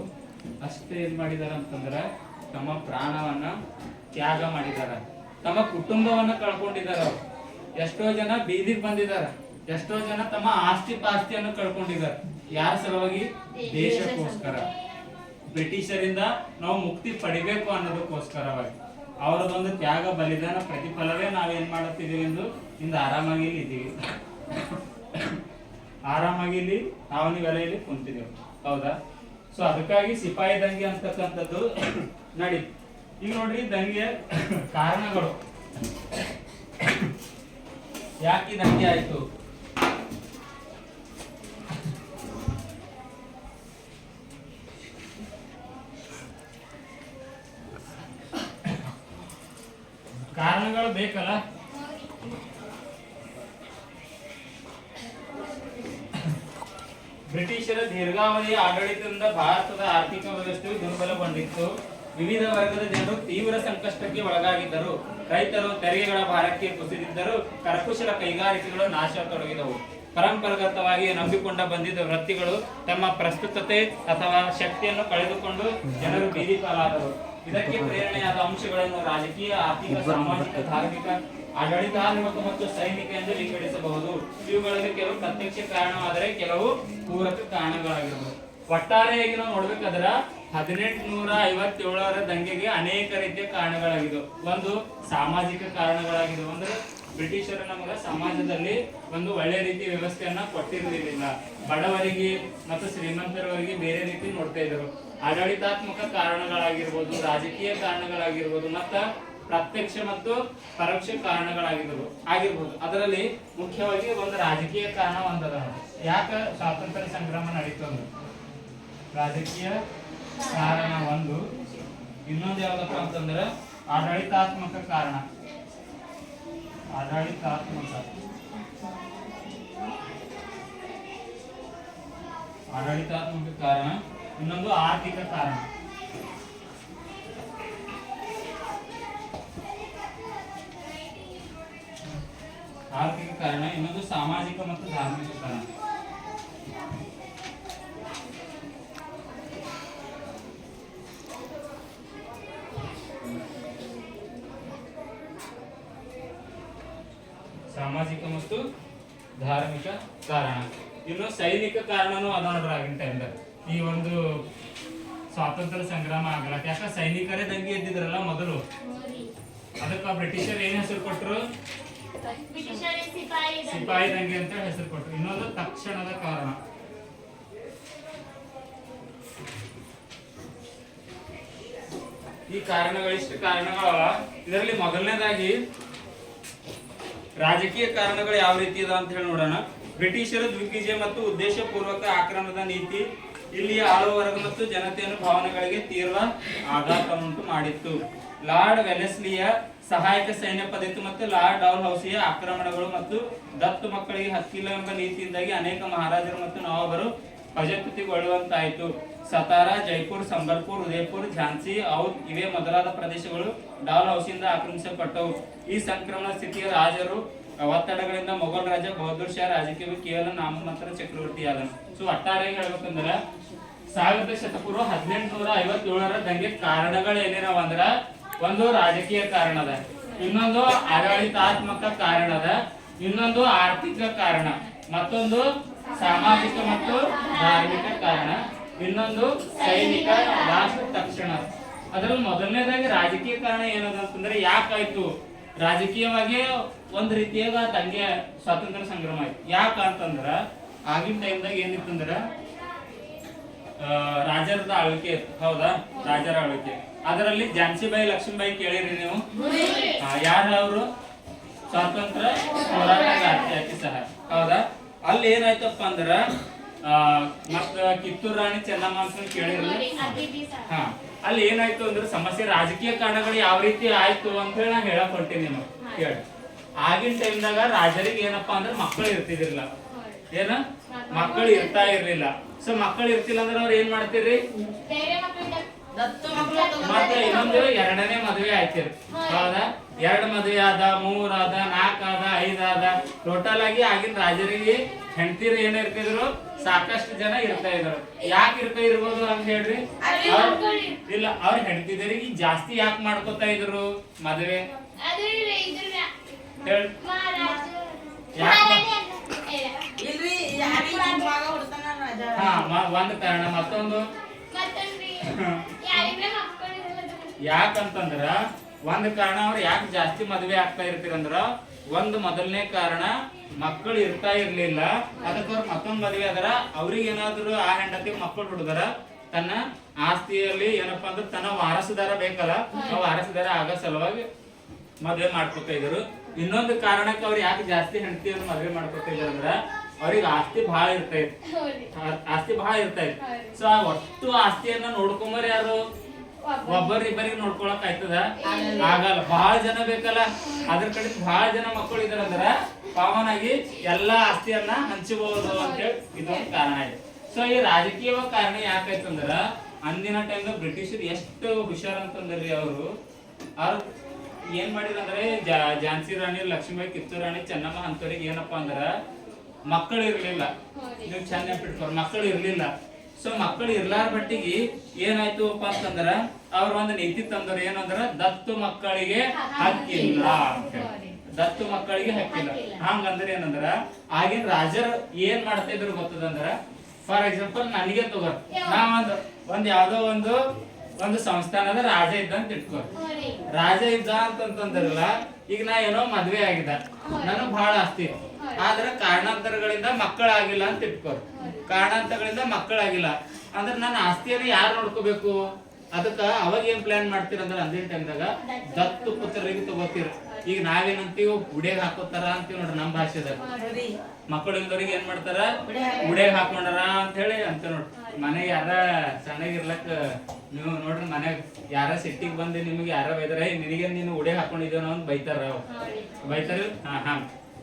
ಅಷ್ಟು ಏನ್ ಮಾಡಿದಾರ ಅಂತಂದ್ರ ತಮ್ಮ ಪ್ರಾಣವನ್ನ ತ್ಯಾಗ ಮಾಡಿದಾರ ತಮ್ಮ ಕುಟುಂಬವನ್ನ ಕಳ್ಕೊಂಡಿದಾರ ಅವ್ರು. ಎಷ್ಟೋ ಜನ ಬೀದಿಗೆ ಬಂದಿದಾರ ಎಷ್ಟೋ ಜನ ತಮ್ಮ ಆಸ್ತಿ ಪಾಸ್ತಿಯನ್ನು ಕಳ್ಕೊಂಡಿದ್ದಾರೆ. ಯಾರ ಸಲುವಾಗಿ? ದೇಶಕ್ಕೋಸ್ಕರ. ಬ್ರಿಟಿಷರಿಂದ ನಾವು ಮುಕ್ತಿ ಪಡಿಬೇಕು ಅನ್ನೋದಕ್ಕೋಸ್ಕರವಾಗಿ. ಅವರದೊಂದು ತ್ಯಾಗ ಬಲಿದಾನ ಪ್ರತಿಫಲವೇ ನಾವೇನ್ ಮಾಡುತ್ತಿದ್ದೀವಿ ಎಂದು ಇಂದು ಆರಾಮಾಗಿ ಇಲ್ಲಿ ಇದ್ದೀವಿ. ಆರಾಮಾಗಿ ಇಲ್ಲಿ ನಾವು ವೆಲೆಯಲ್ಲಿ ಕುಂತಿದ್ದೇವೆ. ಹೌದಾ? ಸೊ ಅದಕ್ಕಾಗಿ ಸಿಪಾಯಿ ದಂಗೆ ಅಂತಕ್ಕಂಥದ್ದು ನಡಿ. ಈಗ ನೋಡ್ರಿ ದಂಗೆ ಕಾರಣಗಳು. ಯಾಕೆ ದಂಗೆ ಆಯ್ತು? ಬೇಕಲ್ಲ? ಬ್ರಿಟಿಷರ ದೀರ್ಘಾವಧಿಯ ಆಡಳಿತದಿಂದ ಭಾರತದ ಆರ್ಥಿಕ ವ್ಯವಸ್ಥೆಯು ದುರ್ಬಲಗೊಂಡಿತ್ತು. ವಿವಿಧ ವರ್ಗದ ಜನರು ತೀವ್ರ ಸಂಕಷ್ಟಕ್ಕೆ ಒಳಗಾಗಿದ್ದರು. ರೈತರು ತೆರಿಗೆಗಳ ಭಾರಕ್ಕೆ ಕುಸಿದಿದ್ದರು. ಕರಕುಶಲ ಕೈಗಾರಿಕೆಗಳು ನಾಶ ತೊಡಗಿದವು ಪರಂಪರಾಗತವಾಗಿ ನಂಬಿಕೊಂಡ ಬಂದಿದ್ದ ವೃತ್ತಿಗಳು ತಮ್ಮ ಪ್ರಸ್ತುತತೆ ಅಥವಾ ಶಕ್ತಿಯನ್ನು ಕಳೆದುಕೊಂಡು ಜನರು ಬೀದಿ ಪಾಲಾದರು. ಇದಕ್ಕೆ ಪ್ರೇರಣೆಯಾದ ಅಂಶಗಳನ್ನು ರಾಜಕೀಯ ಆರ್ಥಿಕ ಸಾಮಾಜಿಕ ಧಾರ್ಮಿಕ ಆಡಳಿತಾತ್ಮಕ ಮತ್ತು ಸೈನಿಕ ಎಂದು ವಿಂಗಡಿಸಬಹುದು ಇವುಗಳಲ್ಲಿ ಕೆಲವು ಪ್ರತ್ಯಕ್ಷ ಕಾರಣವಾದರೆ ಕೆಲವು ಪೂರಕ ಕಾರಣಗಳಾಗಿರಬಹುದು. ಒಟ್ಟಾರೆಯಾಗಿ ನಾವು ನೋಡ್ಬೇಕಾದ್ರ ಹದಿನೆಂಟು ನೂರ ಐವತ್ತೇಳರ ದಂಗೆಗೆ ಅನೇಕ ರೀತಿಯ ಕಾರಣಗಳಾಗಿದ್ದವು ಒಂದು ಸಾಮಾಜಿಕ ಕಾರಣಗಳಾಗಿದ್ದವು ಅಂದ್ರೆ ಬ್ರಿಟಿಷರು ನಮಗ ಸಮಾಜದಲ್ಲಿ ಒಂದು ಒಳ್ಳೆ ರೀತಿ ವ್ಯವಸ್ಥೆಯನ್ನ ಕೊಟ್ಟಿರಲಿಲ್ಲ. ಬಡವರಿಗೆ ಮತ್ತು ಶ್ರೀಮಂತರವರಿಗೆ ಬೇರೆ ರೀತಿ ನೋಡ್ತಾ ಇದ್ರು ಆಡಳಿತಾತ್ಮಕ ಕಾರಣಗಳಾಗಿರ್ಬೋದು, ರಾಜಕೀಯ ಕಾರಣಗಳಾಗಿರ್ಬೋದು, ಮತ್ತ ಪ್ರತ್ಯಕ್ಷ ಮತ್ತು ಪರೋಕ್ಷ ಕಾರಣಗಳಾಗಿರ್ಬೋದು, ಆಗಿರ್ಬೋದು. ಅದರಲ್ಲಿ ಮುಖ್ಯವಾಗಿ ಒಂದು ರಾಜಕೀಯ ಕಾರಣ ಒಂದದ ಯಾಕ ಸ್ವಾತಂತ್ರ್ಯ ಸಂಗ್ರಾಮ ನಡೀತು ಅಂದ್ರೆ? ರಾಜಕೀಯ ಕಾರಣ ಒಂದು. ಇನ್ನೊಂದು ಯಾವ್ದಪ್ಪ ಅಂತಂದ್ರೆ ಆಡಳಿತಾತ್ಮಕ ಕಾರಣ. ಆಡಳಿತಾತ್ಮಕ. ಆಡಳಿತಾತ್ಮಕ ಕಾರಣ ಇನ್ನೊಂದು ಆರ್ಥಿಕ ಕಾರಣ. ಆರ್ಥಿಕ ಕಾರಣ, ಇನ್ನೊಂದು ಸಾಮಾಜಿಕ ಮತ್ತು ಧಾರ್ಮಿಕ ಕಾರಣ. ಸಾಮಾಜಿಕ ಮತ್ತು ಧಾರ್ಮಿಕ ಕಾರಣ. ಇನ್ನು ಸೈನಿಕ ಕಾರಣನೂ ಅದ ನೋಡ್ರಿ ಟೈಮ್ದಾಗ ಈ ಒಂದು ಸ್ವಾತಂತ್ರ್ಯ ಸಂಗ್ರಾಮ ಆಗಲ್ಲ ಯಾಕ ಸೈನಿಕರೇ ದಂಗೆ ಎದ್ದಿದ್ರಲ್ಲ ಮೊದಲು. ಅದಕ್ಕ ಬ್ರಿಟಿಷರ್ ಏನ್ ಹೆಸರು ಕೊಟ್ರು? ಬ್ರಿಟಿಷರೇ ಸಿಪಾಯಿ ದಂಗೆ. ಅಂತ ಹೆಸರು ಕೊಟ್ರು. ಇನ್ನೊಂದು ತಕ್ಷಣದ ಕಾರಣ. ಈ ಕಾರಣಗಳು ಇಷ್ಟು ಕಾರಣಗಳ ಇದರಲ್ಲಿ ಮೊದಲನೇದಾಗಿ ರಾಜಕೀಯ ಕಾರಣಗಳು ಯಾವ ರೀತಿ ಇದಾವ ಅಂತ ಹೇಳಿ ನೋಡೋಣ. ಬ್ರಿಟಿಷರ ದಿಗ್ವಿಜಯ ಮತ್ತು ಉದ್ದೇಶಪೂರ್ವಕ ಆಕ್ರಮಣದ ನೀತಿ ಇಲ್ಲಿ ಆಳುವ ವರ್ಗ ಮತ್ತು ಜನತೆಯನ್ನು ಭಾವನೆಗಳಿಗೆ ತೀವ್ರ ಆಘಾತವನ್ನುಂಟು ಮಾಡಿತ್ತು. ಲಾರ್ಡ್ ವೆಲೆಸ್ಲಿಯ ಸಹಾಯಕ ಸೈನ್ಯ ಪದ್ಧತಿ ಮತ್ತು ಲಾರ್ಡ್ ಡೌಲ್ ಹೌಸಿಯ ಆಕ್ರಮಣಗಳು ಮತ್ತು ದತ್ತು ಮಕ್ಕಳಿಗೆ ಹಕ್ಕಿಲ್ಲ ಎಂಬ ನೀತಿಯಿಂದಾಗಿ ಅನೇಕ ಮಹಾರಾಜರು ಮತ್ತು ನವಾಬರು ಅಜಕೃತಿಗೊಳ್ಳುವಂತಾಯಿತು ಸತಾರ, ಜೈಪುರ್, ಸಂಬಲ್ಪುರ್, ಉದಯಪುರ್, ಝಾನ್ಸಿ ಔತ್ ಇವೇ ಮೊದಲಾದ ಪ್ರದೇಶಗಳು ಡಾಲ್ ಹೌಸಿಂದ ಆಕ್ರಮಿಸಲ್ಪಟ್ಟವು. ಈ ಸಂಕ್ರಮಣ ಸ್ಥಿತಿಯ ರಾಜರು ಒತ್ತಡಗಳಿಂದ ಮೊಘಲ್ ರಾಜ ಬಹದ್ದೂರ್ ಶಾ ರಾಜಕೀಯ ಕೇವಲ ನಾಮಮಾತ್ರ ಚಕ್ರವರ್ತಿಯಾದನು. ಸೊ ಒಟ್ಟಾರೆ ಹೇಳ್ಬೇಕಂದ್ರ ಸಾವಿರದ ಶತಪೂರ್ವ ಹದಿನೆಂಟುನೂರ ಐವತ್ತೇಳರ ದಂಗೆ ಕಾರಣಗಳು ಏನೇನವ ಅಂದ್ರ ಒಂದು ರಾಜಕೀಯ ಕಾರಣ ಅದ. ಇನ್ನೊಂದು ಆಡಳಿತಾತ್ಮಕ ಕಾರಣ ಅದ. ಇನ್ನೊಂದು ಆರ್ಥಿಕ ಕಾರಣ. ಮತ್ತೊಂದು ಸಾಮಾಜಿಕ ಮತ್ತು ಧಾರ್ಮಿಕ ಕಾರಣ. ಇನ್ನೊಂದು ಸೈನಿಕ ರಾಷ್ಟ್ರ ತಕ್ಷಣ. ಅದ್ರಲ್ಲಿ ಮೊದಲನೇದಾಗಿ ರಾಜಕೀಯ ಕಾರಣ ಏನದ ಅಂತಂದ್ರೆ ಯಾಕಾಯ್ತು? ರಾಜಕೀಯವಾಗಿ ಒಂದ್ ರೀತಿಯಾಗ ದಂಗೆ ಸ್ವಾತಂತ್ರ್ಯ ಸಂಗ್ರಾಮ ಆಯ್ತು. ಯಾಕ ಅಂತಂದ್ರ ಆಗಿನ ಟೈಮ್ದಾಗ ಏನಿತ್ತಂದ್ರ ರಾಜರದ ಆಳ್ವಿಕೆ ಇತ್ತು. ಹೌದಾ? ರಾಜರ ಆಳ್ವಿಕೆ. ಅದರಲ್ಲಿ ಝಾನ್ಸಿಬಾಯಿ ಲಕ್ಷ್ಮೀಬಾಯಿ ಕೇಳಿರಿ ನೀವು. ಯಾರು ಅವರು ಸ್ವಾತಂತ್ರ್ಯ ಹೋರಾಟಗಾರ್ತಿ ಆಕಿ ಸಹ. ಹೌದಾ? ಅಲ್ಲಿ ಏನಾಯ್ತಪ್ಪ ಅಂದ್ರ ಮತ್ತ ಕಿತ್ತೂರು ರಾಣಿ ಚೆನ್ನಮ್ಮ ಅಂತ ಕೇಳಿರಿ ಹಾ. ಅಲ್ಲಿ ಏನಾಯ್ತು ಅಂದ್ರೆ ಸಮಸ್ಯೆ ರಾಜಕೀಯ ಕಾರಣಗಳು ಯಾವ ರೀತಿ ಆಯ್ತು ಅಂತ ಹೇಳಿ ನಾ ಹೇಳಕ್ ಹೊಂಟೀನಿ ನಿಮಗೆ. ಕೇಳಿ. ಆಗಿನ ಟೈಮ್ದಾಗ ರಾಜರಿಗೆ ಏನಪ್ಪಾ ಅಂದ್ರೆ ಮಕ್ಕಳು ಇರ್ತಿದಿರ್ಲಿಲ್ಲ ಏನ? ಮಕ್ಕಳು ಇರ್ತಾ ಇರ್ಲಿಲ್ಲ. ಸೊ ಮಕ್ಕಳು ಇರ್ತಿಲ್ಲ ಅಂದ್ರೆ ಅವ್ರು ಏನ್ ಮಾಡ್ತೀರಿ? ಮತ್ತೆ ಇನ್ನೊಂದು ಎರಡನೇ ಮದುವೆ ಆಯ್ತಿರಿ. ಹೌದಾ? ಎರಡ್ ಮದುವೆ ಆದ ಮೂರ್ ಆದ ನಾಲ್ಕ ಆದ ಐದ್ ಆದ. ಟೋಟಲ್ ಆಗಿ ಆಗಿನ ರಾಜರಿಗೆ ಹೆಂಡತಿರು ಏನ್ ಇರ್ತಿದ್ರು? ಸಾಕಷ್ಟು ಜನ ಇರ್ತಾ ಇದ್ರು. ಯಾಕೆ ಇರ್ತಾ ಇರ್ಬೋದು ಅಂತ ಹೇಳ್ರಿ? ಇಲ್ಲ. ಅವ್ರ ಹೆಂಡತಿದರಿಗೆ ಜಾಸ್ತಿ ಯಾಕೆ ಮಾಡ್ಕೋತಾ ಇದ್ರು ಮದುವೆ? ಹೇಳ್. ಒಂದ್ ಕಾರಣ ಮತ್ತೊಂದು? ಮತ್ತೊಂದು ಯಾಕಂತಂದ್ರ ಒಂದ್ ಕಾರಣ ಅವ್ರ ಯಾಕೆ ಜಾಸ್ತಿ ಮದ್ವೆ ಆಗ್ತಾ ಇರ್ತೀರಂದ್ರ ಒಂದ್ ಮೊದಲನೇ ಕಾರಣ ಮಕ್ಕಳು ಇರ್ತಾ ಇರ್ಲಿಲ್ಲ ಅದಕ್ಕೆ ಅವ್ರು ಮತ್ತೊಂದ್ ಮದ್ವೆ ಆದ್ರ. ಅವ್ರಿಗೆ ಏನಾದ್ರು ಆ ಹೆಂಡತಿ ಮಕ್ಕಳು ಹುಡುಗರ ತನ್ನ ಆಸ್ತಿಯಲ್ಲಿ ಏನಪ್ಪಾ ಅಂದ್ರೆ ತನ್ನ ವಾರಸುದಾರ ಬೇಕಲ್ಲ ಆ ವಾರಸುದಾರ ಆಗೋ ಸಲುವಾಗಿ ಮದ್ವೆ ಮಾಡ್ಕೊತಾ ಇದ್ರು ಇನ್ನೊಂದು ಕಾರಣಕ್ಕೆ ಅವ್ರು ಯಾಕೆ ಜಾಸ್ತಿ ಹೆಂಡತಿಯನ್ನು ಮದ್ವೆ ಮಾಡ್ಕೊತಾ ಇದ್ರು ಅಂದ್ರ ಅವ್ರಿಗೆ ಆಸ್ತಿ ಬಹಳ ಇರ್ತಾ ಇತ್ತು ಹೌದು ಆ- ಆಸ್ತಿ ಬಹಳ ಇರ್ತೈತಿ. ಸೊ ಆ ಒಟ್ಟು ಆಸ್ತಿಯನ್ನ ನೋಡ್ಕೊಂಬರ್ ಯಾರು? ಒಬ್ಬರ್. ಇಬ್ಬರಿಗೆ ನೋಡ್ಕೊಳಕ್ ಆಯ್ತದ? ಆಗಲ್ಲ. ಬಹಳ ಜನ ಬೇಕಲ್ಲ. ಅದ್ರ ಕಡೆ ಬಹಳ ಜನ ಮಕ್ಕಳು ಇದಾರಂದ್ರ ಕಾಮನ್ ಆಗಿ ಎಲ್ಲಾ ಆಸ್ತಿಯನ್ನ ಹಂಚಬಹುದು ಅಂತೇಳಿ ಇದೊಂದು ಕಾರಣ ಇದೆ. ಸೊ ಈ ರಾಜಕೀಯ ಕಾರಣ ಯಾಕಾಯ್ತಂದ್ರ ಅಂದಿನ ಟೈಮ್ ಬ್ರಿಟಿಷರು ಎಷ್ಟು ಹುಷಾರ್ ಅಂತಂದ್ರಿ ಅವರು. ಅವ್ರು ಏನ್ ಮಾಡಿದ್ರಂದ್ರೆ ಜಾನ್ಸಿ ಝಾನ್ಸಿ ರಾಣಿ ಲಕ್ಷ್ಮೀಬಾಯಿ ಕಿತ್ತೂರ್ ರಾಣಿ ಚೆನ್ನಮ್ಮ ಅಂತವ್ರಿಗೆ ಏನಪ್ಪಾ ಅಂದ್ರ ಮಕ್ಕಳು ಇರಲಿಲ್ಲ. ನೀವು ಚಂದ ನೆನ್ಪಿಟ್ಕೊರಿ ಮಕ್ಕಳು ಇರಲಿಲ್ಲ. ಸೊ ಮಕ್ಕಳು ಇರ್ಲಾರ ಮಟ್ಟಿಗೆ ಏನಾಯ್ತು ಅಂತಂದ್ರ, ಅವ್ರ ಒಂದು ನೀತಿ ತಂದ್ರು ಏನಂದ್ರ ದತ್ತು ಮಕ್ಕಳಿಗೆ ಹಕ್ಕಿಲ್ಲ. ದತ್ತು ಮಕ್ಕಳಿಗೆ ಹಕ್ಕಿಲ್ಲ. ಹಂಗಂದ್ರೆ ಏನಂದ್ರ, ಆಗಿನ ರಾಜರು ಏನ್ ಮಾಡ್ತಾ ಇದ್ರು ಗೊತ್ತದಂದ್ರ ಫಾರ್ ಎಕ್ಸಾಂಪಲ್ ನನಗೆ ತಗೋರ್ ನಾ ಒಂದು ಒಂದ್ ಯಾವ್ದೋ ಒಂದು ಒಂದು ಸಂಸ್ಥಾನದ ರಾಜ ಇದ್ದ ಅಂತ ಇಟ್ಕೋ ರಾಜ ಇದ್ದ ಅಂತಂತಂದ್ರಲ್ಲ ಈಗ ನಾ ಏನೋ ಮದ್ವೆ ಆಗಿದ್ದ. ನನಗ್ ಬಹಳ ಆಸ್ತಿ. ಆದ್ರ ಕಾರಣಾಂತರಗಳಿಂದ ಮಕ್ಕಳಾಗಿಲ್ಲ ಅಂತ ಇಟ್ಕೋ ಕಾರಣಾಂತರಗಳಿಂದ ಮಕ್ಕಳಾಗಿಲ್ಲ. ಅಂದ್ರೆ ನನ್ನ ಆಸ್ತಿಯನ್ನು ಯಾರು ನೋಡ್ಕೋಬೇಕು? ಅದಕ್ಕ ಅವಾಗ ಏನ್ ಪ್ಲಾನ್ ಮಾಡ್ತೀರಂದ್ರ ಅಂದಿನ ಟೈಮ್ದಾಗ ದತ್ತು ಪುತ್ರರಿಗೆ ತಗೋತೀರ. ಈಗ ನಾವೇನಂತೀವಿ ಉಡೇಗ್ ಹಾಕೋತಾರ ಅಂತೀವಿ ನೋಡ್ರಿ ನಮ್ ಭಾಷೆದಾಗ. ಮಕ್ಕಳು ಇಲ್ದವ್ರಿಗೆ ಏನ್ ಮಾಡ್ತಾರ? ಉಡೇಗ್ ಹಾಕೊಂಡಾರ ಅಂತ ಹೇಳಿ ಅಂತ ನೋಡ್ರಿ. ಮನೆಗೆ ಯಾರ ಸಣ್ಣಗಿರ್ಲಕ್ಕ ನೀವು ನೋಡ್ರಿ ಮನೆಗ್ ಯಾರ ಸಿಟ್ಟಿಗೆ ಬಂದು ನಿಮಗೆ ಯಾರ ಬೈದಾರ ನಿನಗೆ ನೀನು ಉಡೆ ಹಾಕೊಂಡಿದ್ದೇನೋ ಅಂತ ಬೈತಾರ. ಬೈತಾರ ಹಾ ಹಾ.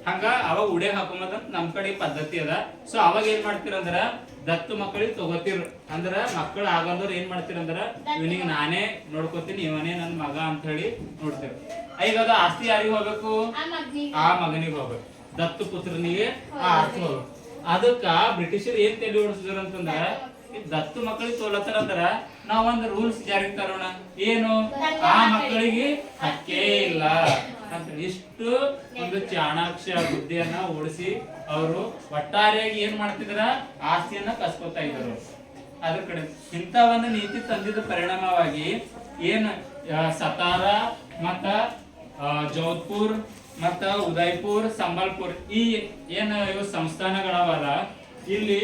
ಹಂಗ ಅವಾಗ ಉಡೆ ಹಾಕೊಂಬದ ನಮ್ ಕಡೆ ಪದ್ಧತಿ ಅದ. ಸೊ ಅವಾಗ ಏನ್ ಮಾಡ್ತಿರಂದ್ರ ದತ್ತು ಮಕ್ಕಳಿಗೆ ತಗೋತಿರ್. ಅಂದ್ರ ಮಕ್ಕಳು ಆಗಲ್ದವ್ರು ಏನ್ ಮಾಡ್ತಿರಂದ್ರ ಇವನಿಗೆ ನಾನೇ ನೋಡ್ಕೋತೀನಿ ಇವನೇ ನನ್ ಮಗ ಅಂತ ಹೇಳಿ ನೋಡ್ತೀರ. ಈಗ ಅದು ಆಸ್ತಿ ಯಾರಿಗ್ ಹೋಗ್ಬೇಕು? ಆ ಮಗ್ನಿಗೆ. ಹೋಗ್ಬೇಕು. ದತ್ತು ಪುತ್ರನಿಗೆ ಆ ಆಸ್ತಿ ಹೋಗ್ಬೇಕು. ಅದಕ್ಕ ಬ್ರಿಟಿಷರು ಏನ್ ತಲೆ ಓಡಿಸಿದ್ರು ಅಂತಂದ್ರ ದತ್ತು ಮಕ್ಕಳಿಗೆ ತೋಲತ್ತಾರ ಅಂದ್ರ ನಾವ್ ಒಂದ್ ರೂಲ್ಸ್ ಜಾರಿಗೆ ತರೋಣ. ಏನು? ಆ ಮಕ್ಕಳಿಗೆ. ಹಕ್ಕೇ ಇಲ್ಲ. ಅಂತ ಇಷ್ಟು ಒಂದು ಚಾಣಾಕ್ಷ ಬುದ್ಧಿಯನ್ನ ಓಡಿಸಿ ಅವರು ಒಟ್ಟಾರೆಯಾಗಿ ಏನ್ ಮಾಡ್ತಿದ್ರ? ಆಸ್ತಿಯನ್ನ ಕಸ್ಕೊತಾ ಇದ್ರು ಅದ್ರ ಕಡೆ ಇಂಥ ಒಂದು ನೀತಿ ತಂದಿದ ಪರಿಣಾಮವಾಗಿ ಏನ್ ಸತಾರ ಮತ್ತ ಜೋಧ್ಪುರ್ ಮತ್ತ ಉದಯ್ಪುರ್ ಸಂಬಲ್ಪುರ್ ಈ ಏನ್ ಇವು ಸಂಸ್ಥಾನಗಳವಲ್ಲ ಇಲ್ಲಿ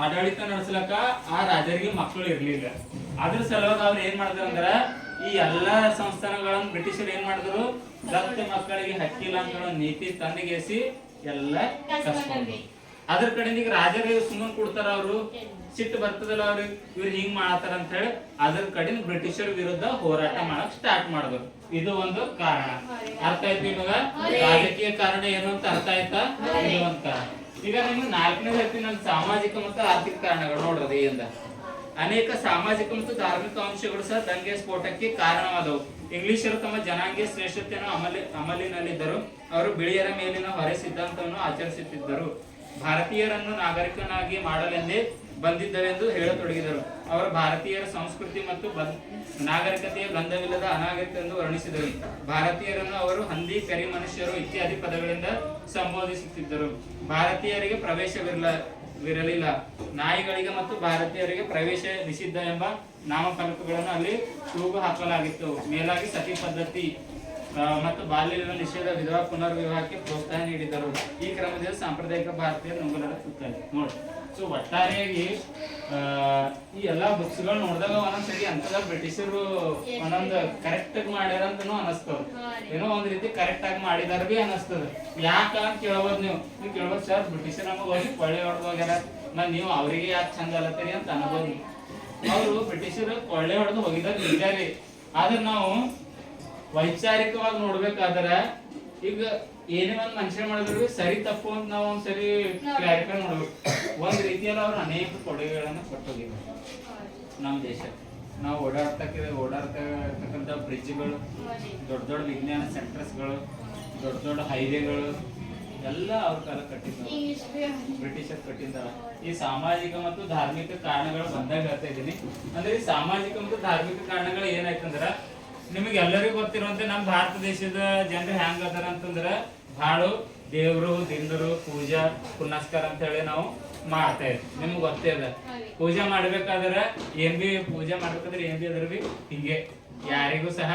ಆಡಳಿತ ನಡೆಸಲಕ್ಕ ಆ ರಾಜರಿಗೆ ಮಕ್ಕಳು ಇರ್ಲಿಲ್ಲ. ಅದ್ರ ಸಲುವಾಗಿ ಅವ್ರು ಏನ್ ಮಾಡಿದ್ರು ಅಂದ್ರ ಈ ಎಲ್ಲಾ ಸಂಸ್ಥಾನಗಳನ್ನ ಬ್ರಿಟಿಷರು ಏನ್ ಮಾಡಿದ್ರು ದತ್ತ ಮಕ್ಕಳಿಗೆ ಹಕ್ಕಿಲ್ಲ ಅಂತ ಹೇಳೋ ನೀತಿ ತಂದಿಗೇಸಿ ಎಲ್ಲ ಕಸ್ಕೊಂಡ್ರು. ಅದ್ರ ಕಡೆಯಿಂದ ಈಗ ರಾಜರಿಗೆ ಸುಮ್ಮನೆ ಕೊಡ್ತಾರ ಅವರು. ಸಿಟ್ಟು ಬರ್ತದಲ್ಲ ಅವ್ರು ಇವ್ರು ಹಿಂಗ್ ಮಾಡತಾರ ಅಂತ ಹೇಳಿ ಅದ್ರ ಕಡೆಯಿಂದ ಬ್ರಿಟಿಷರ ವಿರುದ್ಧ ಹೋರಾಟ ಮಾಡಕ್ ಸ್ಟಾರ್ಟ್ ಮಾಡಿದ್ರು. ಇದು ಒಂದು ಕಾರಣ. ಅರ್ಥ ಆಯ್ತು ಇವಾಗ? ರಾಜಕೀಯ ಕಾರಣ ಏನು ಅಂತ ಅರ್ಥ ಆಯ್ತಾ? ಇದು ಒಂದು ಕಾರಣ. ಈಗ ನಿಮ್ಗೆ ನಾಲ್ಕನೇ ಹೇಳ್ತೀನಿ ನನ್ನ ಸಾಮಾಜಿಕ ಮತ್ತು ಆರ್ಥಿಕ ಕಾರಣಗಳು ನೋಡ್ರಿ ಅಂತ ಅನೇಕ ಸಾಮಾಜಿಕ ಮತ್ತು ಧಾರ್ಮಿಕ ಅಂಶಗಳು ಸಹ ದಂಗೆ ಸ್ಫೋಟಕ್ಕೆ ಕಾರಣವಾದವು. ಇಂಗ್ಲಿಷರು ತಮ್ಮ ಜನಾಂಗೀಯ ಶ್ರೇಷ್ಠತೆಯನ್ನು ಅಮಲಿ, ಅಮಲಿನಲ್ಲಿದ್ದರು. ಅವರು ಬಿಳಿಯರ ಮೇಲಿನ ಹೊರೆ ಸಿದ್ಧಾಂತವನ್ನು ಆಚರಿಸುತ್ತಿದ್ದರು. ಭಾರತೀಯರನ್ನು ನಾಗರಿಕನಾಗಿ ಮಾಡಲೆಂದೇ ಬಂದಿದ್ದರೆಂದು ಹೇಳತೊಡಗಿದರು. ಅವರು ಭಾರತೀಯರ ಸಂಸ್ಕೃತಿ ಮತ್ತು ನಾಗರಿಕತೆಯ ಗಂಧವಿಲ್ಲದ ಅನಾಗರಿಕ ಎಂದು ವರ್ಣಿಸಿದರು. ಭಾರತೀಯರನ್ನು ಅವರು ಹಂದಿ, ಕರಿ ಮನುಷ್ಯರು ಇತ್ಯಾದಿ ಪದಗಳಿಂದ ಸಂಬೋಧಿಸುತ್ತಿದ್ದರು. ಭಾರತೀಯರಿಗೆ ಪ್ರವೇಶವಿರಲ, ವಿರಲಿಲ್ಲ. ನಾಯಿಗಳಿಗೆ ಮತ್ತು ಭಾರತೀಯರಿಗೆ ಪ್ರವೇಶ ನಿಷಿದ್ಧ ಎಂಬ ನಾಮಫಲಕಗಳನ್ನು ಅಲ್ಲಿ ತೂಗು ಹಾಕಲಾಗಿತ್ತು. ಮೇಲಾಗಿ ಸತಿ ಪದ್ಧತಿ ಮತ್ತು ಬಾಲ್ಯ ನಿಷೇಧ ವಿಧವಾ ಪುನರ್ವಿವಾಹಕ್ಕೆ ಪ್ರೋತ್ಸಾಹ ನೀಡಿದರು. ಈ ಕ್ರಮದಲ್ಲಿ ಸಾಂಪ್ರದಾಯಿಕ ಭಾರತೀಯ ನುಂಗಲರ ನೋಡಿ. ಸೊ ಒಟ್ಟಾರೆಯಾಗಿ ಈ ಎಲ್ಲಾ ಬುಕ್ಸ್ಗಳು ನೋಡಿದಾಗ ಒಂದೊಂದ್ಸರಿ ಅಂತದ ಬ್ರಿಟಿಷರು ಒಂದೊಂದು ಕರೆಕ್ಟ್ ಮಾಡ್ಯಾರ ಅಂತನೂ ಅನಸ್ತದ. ಏನೋ ಒಂದ್ ರೀತಿ ಕರೆಕ್ಟ್ ಆಗಿ ಮಾಡಿದಾರ ಬಿ ಅನಸ್ತದ. ಯಾಕ ಅಂತ ಕೇಳ್ಬೋದ್ ನೀವು? ನೀವು ಕೇಳ್ಬೋದು, ಸರ್, ಬ್ರಿಟಿಷರ್ ನಮಗೆ ಹೋಗಿ ಕೊಳ್ಳೆ ಹೊಡೆದು ಹೋಗ್ಯಾರ. ನಾ ನೀವು ಅವರಿಗೆ ಯಾಕೆ ಚಂದ ಅಲ್ಲತ್ತೀರಿ ಅಂತ ಅನ್ಬೋದು. ಅವರು ಬ್ರಿಟಿಷರು ಕೊಳ್ಳೆ ಹೊಡೆದು ಹೋಗಿದಾರ ನಿಜ ರೀ. ಆದ್ರೆ ನಾವು ವೈಚಾರಿಕವಾಗಿ ನೋಡ್ಬೇಕಾದ್ರ, ಈಗ ಏನೇ ಒಂದ್ ಮನುಷ್ಯ ಮಾಡಿದ್ರು ಸರಿ ತಪ್ಪು ಅಂತ ನಾವು ಒಂದ್ಸರಿ ಕ್ಲಾರಿಫೈ ಮಾಡ್ಬೇಕು. ಒಂದ್ ರೀತಿಯಲ್ಲಿ ಅವ್ರು ಅನೇಕ ಕೊಡುಗೆಗಳನ್ನ ಕೊಟ್ಟೋಗಿದ್ದಾರೆ ನಮ್ಮ ದೇಶ ನಾವು ಓಡಾಡ್ತಕ್ಕ ಓಡಾಡ್ತಕ್ಕಂಥ ಬ್ರಿಡ್ಜ್ಗಳು ದೊಡ್ಡ ದೊಡ್ಡ ವಿಜ್ಞಾನ ಸೆಂಟರ್ಸ್ಗಳು ದೊಡ್ಡ ದೊಡ್ಡ ಹೈವೇಗಳು ಎಲ್ಲ ಅವ್ರ ಕಾಲ ಕಟ್ಟಿದ್ದಾರೆ ಬ್ರಿಟಿಷರ್ ಕಟ್ಟಿದ್ದಾರ ಈ ಸಾಮಾಜಿಕ ಮತ್ತು ಧಾರ್ಮಿಕ ಕಾರಣಗಳು ಬಂದಾಗ ಹೇಳ್ತಾ ಇದ್ದೀನಿ. ಅಂದ್ರೆ ಈ ಸಾಮಾಜಿಕ ಮತ್ತು ಧಾರ್ಮಿಕ ಕಾರಣಗಳು ಏನಾಯ್ತಂದ್ರ ನಿಮಗೆ ಎಲ್ಲರಿಗೂ ಗೊತ್ತಿರುವಂತೆ ನಮ್ಮ ಭಾರತ ದೇಶದ ಜನರು ಹ್ಯಾಂಗ ಅದಾರ ಅಂತಂದ್ರ ಬಹಳ ದೇವರು ದಿಂದರು ಪೂಜಾ ಪುನಸ್ಕಾರ ಅಂತ ಹೇಳಿ ನಾವು ಮಾಡ್ತಾ ಇದ್ವಿ. ನಿಮ್ಗೆ ಗೊತ್ತೇ ಅದ. ಪೂಜೆ ಮಾಡ್ಬೇಕಾದ್ರೆ ಏನ್ ಬಿ ಪೂಜೆ ಮಾಡ್ಬೇಕಾದ್ರೆ ಏನ್ ಬಿ ಅದ್ರ ಬಿ ಹಿಂಗೆ ಯಾರಿಗೂ ಸಹ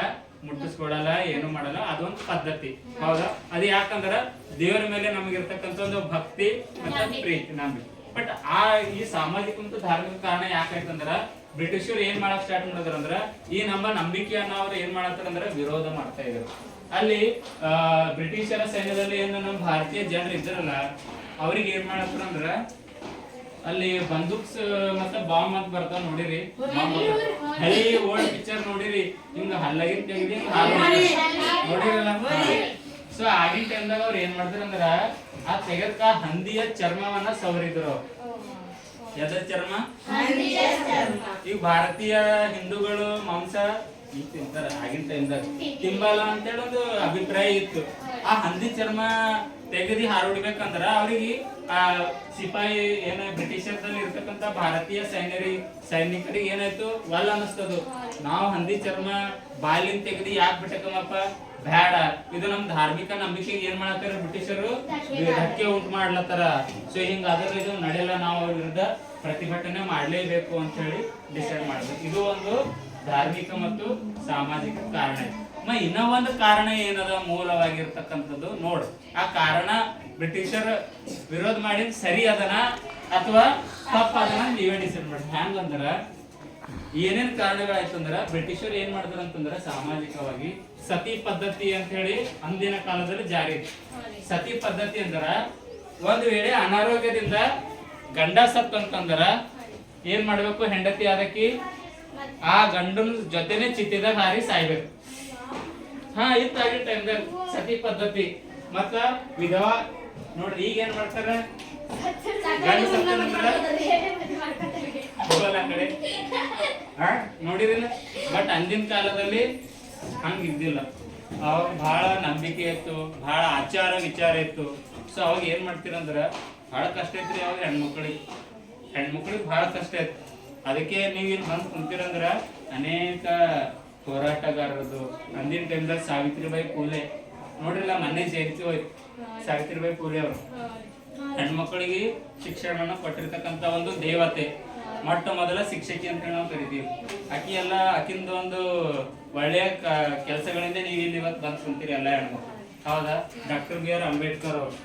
ಮುಟ್ಟಿಸ್ಕೊಡಲ್ಲ ಏನು ಮಾಡಲ್ಲ ಅದೊಂದು ಪದ್ಧತಿ. ಹೌದಾ? ಅದು ಯಾಕಂದ್ರ ದೇವರ ಮೇಲೆ ನಮಗಿರ್ತಕ್ಕಂಥ ಒಂದು ಭಕ್ತಿ ಮತ್ತೆ ಪ್ರೀತಿ ನಮ್ಗೆ ಬಟ್ ಆ ಈ ಸಾಮಾಜಿಕ ಮತ್ತು ಧಾರ್ಮಿಕ ಕಾರಣ ಯಾಕಾಯ್ತಂದ್ರ ಬ್ರಿಟಿಷರು ಏನ್ ಮಾಡಕ್ ಸ್ಟಾರ್ಟ್ ಮಾಡಿದ್ರ ಅಂದ್ರ ಈ ನಮ್ಮ ನಂಬಿಕೆಯನ್ನ ಅವ್ರು ಏನ್ ಮಾಡತ್ತಾರ ಅಂದ್ರ ವಿರೋಧ ಮಾಡ್ತಾ ಇದ್ರು. ಅಲ್ಲಿ ಬ್ರಿಟಿಷರ ಸೈನ್ಯದಲ್ಲಿ ಏನು ನಮ್ಮ ಭಾರತೀಯ ಜನರು ಇದ್ರಲ್ಲ ಅವ್ರಿಗೆ ಏನ್ ಮಾಡತ್ತಾರ ಅಂದ್ರ ಅಲ್ಲಿ ಬಂದೂಕ್ಸ್ ಮತ್ತೆ ಬಾಂಬ್ ಅಂತ ಬರ್ತಾವ ನೋಡಿರಿ. ಹಳಿ ಓಲ್ಡ್ ಪಿಕ್ಚರ್ ನೋಡಿರಿ. ಹಿಂಗ ಹಲ್ಲಗಿನ್ ತೆಗ್ದಿ. ನೋಡಿರಲ್ಲ? ಸೊ ಆಗಿನ ಟೈಮ್ದಾಗ ಅವ್ರು ಏನ್ ಮಾಡ್ತಾರ ಅಂದ್ರ ಆ ತೆಗದ್ಕ ಹಂದಿಯ ಚರ್ಮವನ್ನ ಸವರಿದ್ರು. ಯದ ಎದ್ರ ಚರ್ಮ? ಈಗ ಭಾರತೀಯ ಹಿಂದೂಗಳು ಮಾಂಸ ತಿಂತಾರ, ಆಗಿನ ಟೈಮ್ದಾಗ. ತಿಂಬಲ್ಲ ಅಂತೇಳಿ ಒಂದು ಅಭಿಪ್ರಾಯ ಇತ್ತು. ಆ ಹಂದಿ ಚರ್ಮ ತೆಗೆದಿ ಹಾರೋಡ್ಬೇಕಂದ್ರ ಅವ್ರಿಗೆ, ಆ, ಸಿಪಾಯಿ ಏನ ಬ್ರಿಟಿಷರ್ದಲ್ಲಿ ಇರ್ತಕ್ಕಂತ ಭಾರತೀಯ ಸೈನ್ಯರಿ, ಸೈನಿಕರಿಗೆ ಏನಾಯ್ತು? ವಲ್ ಅನಿಸ್ತದು ನಾವು ಹಂದಿ ಚರ್ಮ ಬಾಲಿನ ತೆಗೆದಿ ಯಾಕೆ ಬಿಟ್ಟಕಮ್ಮಪ್ಪ ಬೇಡ ಇದು ನಮ್ ಧಾರ್ಮಿಕ ನಂಬಿಕೆ. ಏನ್ ಮಾಡತ್ತಾರ ಬ್ರಿಟಿಷರು? ಧಕ್ಕೆ ಉಂಟು ಮಾಡ್ಲತ್ತಾರ. ಸೊ ಹಿಂಗ ಅದ್ರ ಇದು ನಡೆಯಲ್ಲ. ನಾವು ಅವ್ರ ವಿರುದ್ಧ ಪ್ರತಿಭಟನೆ ಮಾಡ್ಲೇಬೇಕು ಅಂತ ಹೇಳಿ ಡಿಸೈಡ್ ಮಾಡಿದ್ರು ಇದು ಒಂದು ಧಾರ್ಮಿಕ ಮತ್ತು ಸಾಮಾಜಿಕ ಕಾರಣ. ಮ ಇನ್ನ ಒಂದು ಕಾರಣ ಏನದ? ಮೂಲವಾಗಿರ್ತಕ್ಕಂಥದ್ದು ನೋಡು. ಆ ಕಾರಣ ಬ್ರಿಟಿಷರ್ ವಿರೋಧ ಮಾಡಿದ್ ಸರಿ ಅದನ ಅಥವಾ ತಪ್ಪ ಅದನ್ನ ನೀವೇ ಡಿಸೈಡ್ ಮಾಡಿ ಹ್ಯಾಂಗಂದ್ರ ಏನೇನ್ ಕಾರಣಗಳಾಯ್ತಂದ್ರ ಬ್ರಿಟಿಷರ್ ಏನ್ ಮಾಡಿದ್ರ ಅಂತಂದ್ರ ಸಾಮಾಜಿಕವಾಗಿ ಸತಿ ಪದ್ಧತಿ ಅಂತ ಹೇಳಿ ಅಂದಿನ ಕಾಲದಲ್ಲಿ ಜಾರಿ ಸತಿ ಪದ್ಧತಿ ಅಂದ್ರ ಒಂದ್ ವೇಳೆ ಅನಾರೋಗ್ಯದಿಂದ ಗಂಡ ಸತ್ ಅಂತಂದ್ರ ಏನ್ ಮಾಡ್ಬೇಕು? ಹೆಂಡತಿ ಆದಕಿ ಆ ಗಂಡನ ಜೊತೆನೆ ಚಿತ್ತಿದಾಗ ಹಾರಿ ಸಾಯ್ಬೇಕು. ಹಾ, ಇತ್ತ ಟೈಮ್ದಾಗ ಸತಿ ಪದ್ಧತಿ. ಮತ್ತ ವಿಧವಾ, ನೋಡ್ರಿ, ಈಗ ಏನ್ ಮಾಡ್ತಾರ? ಹಾ ನೋಡಿರಿಲ್ಲ ಬಟ್ ಅಂದಿನ ಕಾಲದಲ್ಲಿ ಹಂಗ ಇದ್ದಿಲ್ಲ. ಅವಾಗ ಬಹಳ ನಂಬಿಕೆ ಇತ್ತು ಬಹಳ ಆಚಾರ ವಿಚಾರ ಇತ್ತು. ಸೊ ಅವಾಗ ಏನ್ ಮಾಡ್ತೀರಂದ್ರ ಬಹಳ ಕಷ್ಟ ಐತ್ರಿ ಅವಾಗ ಹೆಣ್ಮಕ್ಳಿಗೆ. ಹೆಣ್ಮಕ್ಳಿಗೆ ಬಹಳ ಕಷ್ಟ ಐತಿ ಅದಕ್ಕೆ ನೀವು ಇಲ್ಲಿ ಬಂದು ಕುಂತಿರಂದ್ರ ಅನೇಕ ಹೋರಾಟಗಾರರದು. ಅಂದಿನ ಟೈಮ್ದಾಗ ಸಾವಿತ್ರಿಬಾಯಿ ಪೂಲೆ. ನೋಡ್ರಿಲ್ಲ ಮೊನ್ನೆ ಜಯಂತಿ ಹೋಯ್ತು ಸಾವಿತ್ರಿಬಾಯಿ ಪೂಲೆ ಅವರು. ಹೆಣ್ಮಕ್ಳಿಗೆ ಶಿಕ್ಷಣವನ್ನ ಕೊಟ್ಟಿರ್ತಕ್ಕಂತ ಒಂದು ದೇವತೆ. ಮೊಟ್ಟ ಮೊದಲ ಶಿಕ್ಷಕಿ ಅಂತ ನಾವು ಕರಿತೀವಿ. ಆಕಿ ಎಲ್ಲ ಆಕಿಂದ ಒಂದು ಒಳ್ಳೆಯ ಕೆಲಸಗಳಿಂದ ನೀವು ಇಲ್ಲಿ ಇವತ್ತು ಬಂದು ಕುಂತೀರಿ ಎಲ್ಲ ಹೆಣ್ಮಕ್ಳು. ಹೌದಾ? ಡಾಕ್ಟರ್ ಬಿ ಆರ್ ಅಂಬೇಡ್ಕರ್ ಅವರು.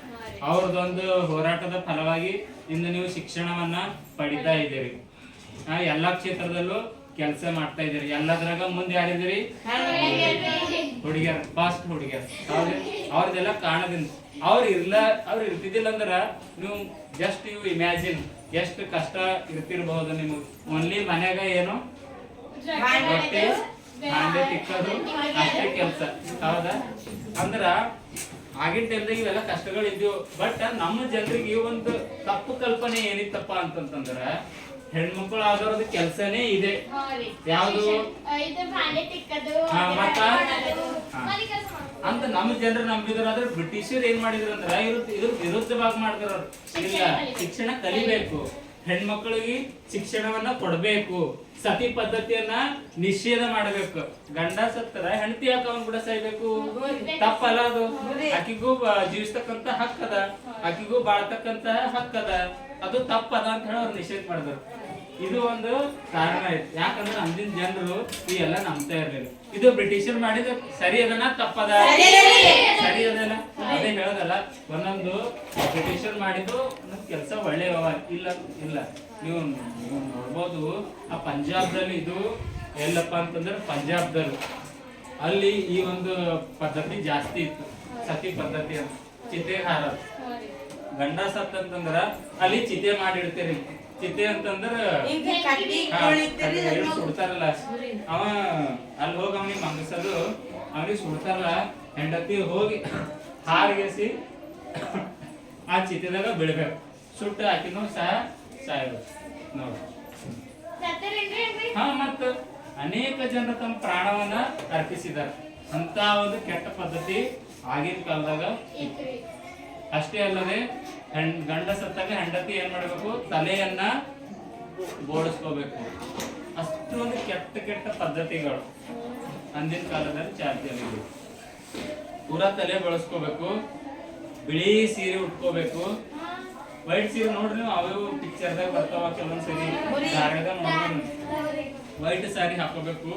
ಅವ್ರದ್ದೊಂದು ಹೋರಾಟದ ಫಲವಾಗಿ ಇಂದು ನೀವು ಶಿಕ್ಷಣವನ್ನ ಪಡಿತಾ ಇದ್ದೀರಿ. ಆ, ಎಲ್ಲಾ ಕ್ಷೇತ್ರದಲ್ಲೂ ಕೆಲಸ ಮಾಡ್ತಾ ಇದ್ದೀರಿ. ಎಲ್ಲದ್ರಾಗ ಮುಂದೆ ಯಾರಿದ್ದೀರಿ? ಹುಡುಗಿಯರ್ ಫಾಸ್ಟ್ ಹುಡುಗಿಯರ್. ಅವ್ರದೆಲ್ಲ ಕಾಣದಿಂದ. ಅವ್ರು ಇರ್ಲ ಅವ್ರು ಇರ್ತಿದ್ದಿಲ್ಲ ಅಂದ್ರ ನೀವು ಜಸ್ಟ್ ಯು ಇಮ್ಯಾಜಿನ್ ಎಷ್ಟು ಕಷ್ಟ ಇರ್ತಿರ್ಬಹುದು ನಿಮಗೆ. ಓನ್ಲಿ ಮನ್ಯಾಗ ಏನು? ಹಾಂಡೆ ತಿಕ್ಕೋದು ಅಷ್ಟೇ ಕೆಲಸ. ಹೌದಾ? ಅಂದ್ರ ಆಗಿನ ಟೈಮ್ದಾಗ ಇವೆಲ್ಲ ಕಷ್ಟಗಳು ಬಟ್ ನಮ್ಮ ಜನರಿಗೆ ಒಂದು ತಪ್ಪು ಕಲ್ಪನೆ ಏನಿತ್ತಪ್ಪ ಅಂತಂತಂದ್ರ ಹೆಣ್ಮಕ್ಳು ಆದವ್ರದ್ದು ಕೆಲಸನೇ ಇದೆ. ಯಾವ್ದು? ಮತ್ತ? ಅಂತ ನಮ್ಮ ಜನರು ನಂಬಿದ್ರು ಆದ್ರೆ ಬ್ರಿಟಿಷರು ಏನ್ ಮಾಡಿದ್ರು ಅಂದ್ರ ಇದ್ರ ವಿರುದ್ಧವಾಗಿ ಮಾಡ್ತಾರ ಇಲ್ಲ ಶಿಕ್ಷಣ ಕಲಿಬೇಕು. ಹೆಣ್ಮಕ್ಳಿಗೆ ಶಿಕ್ಷಣವನ್ನ ಕೊಡ್ಬೇಕು. ಸತಿ ಪದ್ಧತಿಯನ್ನ ನಿಷೇಧ ಮಾಡಬೇಕು. ಗಂಡ ಸತ್ತರ ಹೆಂಡತಿ ಯಾಕೆ ಅವನ್ ಕೂಡ ಸಾಯ್ಬೇಕು ತಪ್ಪಲ್ಲ ಅದು. ಆಕಿಗೂ ಜೀವಿಸ್ತಕ್ಕಂತ ಹಕ್ಕದ. ಆಕಿಗೂ ಬಾಳ್ತಕ್ಕಂತ ಹಕ್ಕದ. ಅದು ತಪ್ಪದ ಅಂತ ಹೇಳಿ ಅವ್ರು ನಿಷೇಧ ಮಾಡಿದ್ರು ಇದು ಒಂದು ಕಾರಣ ಐತಿ ಯಾಕಂದ್ರೆ ಅಂದಿನ ಜನರು ಈ ಎಲ್ಲ ನಂಬ್ತಾ ಇರ್ಲಿಲ್ಲ. ಇದು ಬ್ರಿಟಿಷರ್ ಮಾಡಿದ ಸರಿ ಅದನ್ನ ತಪ್ಪದ? ಸರಿ ಅದಲ್ಲ ಅದೇ ಹೇಳೋದಲ್ಲ ಒಂದೊಂದು ಬ್ರಿಟಿಷರ್ ಮಾಡಿದ್ದು ಕೆಲಸ ಒಳ್ಳೆಯವ ಇಲ್ಲ ಇಲ್ಲ. ನೀವು ನೀವು ನೋಡ್ಬೋದು ಆ ಪಂಜಾಬ್ದಲ್ಲಿ ಇದು ಎಲ್ಲಪ್ಪ ಅಂತಂದ್ರೆ ಪಂಜಾಬ್ದಲ್ಲಿ. ಅಲ್ಲಿ ಈ ಒಂದು ಪದ್ಧತಿ ಜಾಸ್ತಿ ಇತ್ತು. ಸತಿ ಪದ್ಧತಿ ಅಂತ. ಚಿತೆ ಹಾರ ಗಂಡ ಸತ್ತಂತಂದ್ರ ಅಲ್ಲಿ ಚಿತೆ ಮಾಡಿಡ್ತೀರಿ. ಚಿತೆ ಅಂತಂದ್ರ ಸುಡ್ತಾರಲ್ಲ. ಅವ ಅಲ್ಲಿ ಹೋಗಿ ಅವನಿಗೆ ಮಂಗಸದು ಅವನಿಗೆ ಸುಡ್ತಾರಲ್ಲ. ಹೆಂಡತಿ ಹೋಗಿ ಹಾರಿಗೆಸಿ ಆ ಚಿತೆದಾಗ ಬೀಳ್ಬೇಕು. ಸುಟ್ಟು ಹಾಕಿನೂ ಸಹ ಸಾಯ್ಬೇಕು ನೋಡಿ? ಹಾ ಮತ್ತ ಅನೇಕ ಜನರು ತಮ್ಮ ಪ್ರಾಣವನ್ನ ಅರ್ಪಿಸಿದ್ದಾರೆ ಅಂತ ಒಂದು ಕೆಟ್ಟ ಪದ್ಧತಿ ಆಗಿನ ಕಾಲದಾಗ. ಅಷ್ಟೇ ಅಲ್ಲದೆ ಹೆಣ್ ಗಂಡ ಸತ್ತಾಗ ಹೆಂಡತಿ ಏನ್ ಮಾಡ್ಬೇಕು? ತಲೆಯನ್ನ ಬೋಡಿಸ್ಕೋಬೇಕು ಅಷ್ಟೊಂದು ಕೆಟ್ಟ ಕೆಟ್ಟ ಪದ್ಧತಿಗಳು ಅಂದಿನ ಕಾಲದಲ್ಲಿ ಚಾಲ್ತಿಯಲ್ಲಿವೆ ಪೂರ ತಲೆ ಬಳಸ್ಕೋಬೇಕು. ಬಿಳಿ ಸೀರೆ ಉಟ್ಕೋಬೇಕು. ವೈಟ್ ಸೀರೆ ನೋಡ್ರಿ ನೀವು ಅವು ಪಿಕ್ಚರ್ದಾಗ ಬರ್ತಾವ ಧಾರವಾಡದಾಗ ನೋಡ್ಕೊಂಡು ವೈಟ್ ಸಾರಿ ಹಾಕೋಬೇಕು.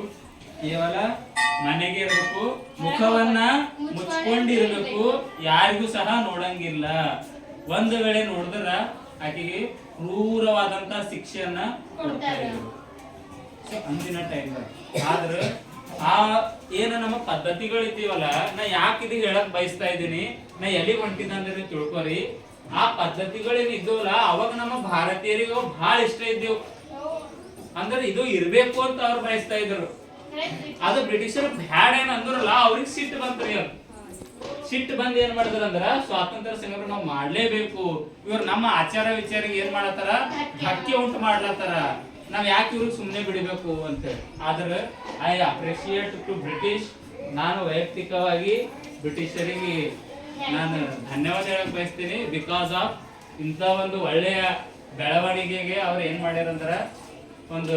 ಕೇವಲ ಮನೆಗೆ ಇರಬೇಕು. ಮುಖವನ್ನ ಮುಚ್ಕೊಂಡಿರ್ಬೇಕು. ಯಾರಿಗೂ ಸಹ ನೋಡಂಗಿಲ್ಲ. ಒಂದು ವೇಳೆ ನೋಡಿದ್ರ ಆಕೆಗೆ ಕ್ರೂರವಾದಂತ ಶಿಕ್ಷೆಯನ್ನ ಕೊಡ್ತಾ ಇದ್ರು. So, ಅಂದಿನ ಟೈಮ್ ಆದ್ರ ಆ ಏನ ನಮ್ಮ ಪದ್ಧತಿಗಳು ಇದ್ದೀವಲ್ಲ ನಾ ಯಾಕೆ ಇದು ಹೇಳಕ್ ಬಯಸ್ತಾ ಇದ್ದೀನಿ ನಾ ಎಲ್ಲಿ ಹೊಂಟಿದ ಅಂದ್ರೆ ತಿಳ್ಕೊರಿ. ಆ ಪದ್ಧತಿಗಳೇನ್ ಇದ್ದವಲ್ಲ ಅವಾಗ ನಮ್ಮ ಭಾರತೀಯರಿಗೆ ಬಹಳ ಇಷ್ಟ ಇದ್ದೇವು. ಅಂದ್ರೆ ಇದು ಇರ್ಬೇಕು ಅಂತ ಅವ್ರು ಬಯಸ್ತಾ ಇದ್ರು. ಅದು ಬ್ರಿಟಿಷರು ಬ್ಯಾಡ ಏನ್ ಅಂದ್ರಲ್ಲ ಅವ್ರಿಗೆ ಸಿಟ್ಟು ಬಂತ್ರಿ ಅದು. ಸಿಟ್ಟು ಬಂದ್ ಏನ್ ಮಾಡಿದ್ರ ಅಂದ್ರ ಸ್ವಾತಂತ್ರ್ಯ ಸಂಗ್ರಾಮ ನಾವು ಮಾಡ್ಲೇಬೇಕು. ಇವ್ರು ನಮ್ಮ ಆಚಾರ ವಿಚಾರ ಏನ್ ಮಾಡತ್ತಾರ? ಧಕ್ಕೆ ಉಂಟು ಮಾಡ್ಲತ್ತಾರ. ನಾವ್ ಯಾಕೆ ಇವ್ರಿಗೆ ಸುಮ್ನೆ ಬಿಡಬೇಕು ಅಂತ ಆದ್ರೆ ಐ ಅಪ್ರಿಶಿಯೇಟ್ ಟು ಬ್ರಿಟಿಷ್. ನಾನು ವೈಯಕ್ತಿಕವಾಗಿ ಬ್ರಿಟಿಷರಿಗೆ ನಾನು ಧನ್ಯವಾದ ಹೇಳಕ್ ಬಯಸ್ತೀನಿ. ಬಿಕಾಸ್ ಆಫ್ ಇಂಥ ಒಂದು ಒಳ್ಳೆಯ ಬೆಳವಣಿಗೆಗೆ ಅವ್ರು ಏನ್ ಮಾಡ್ಯಾರಂದ್ರ ಒಂದು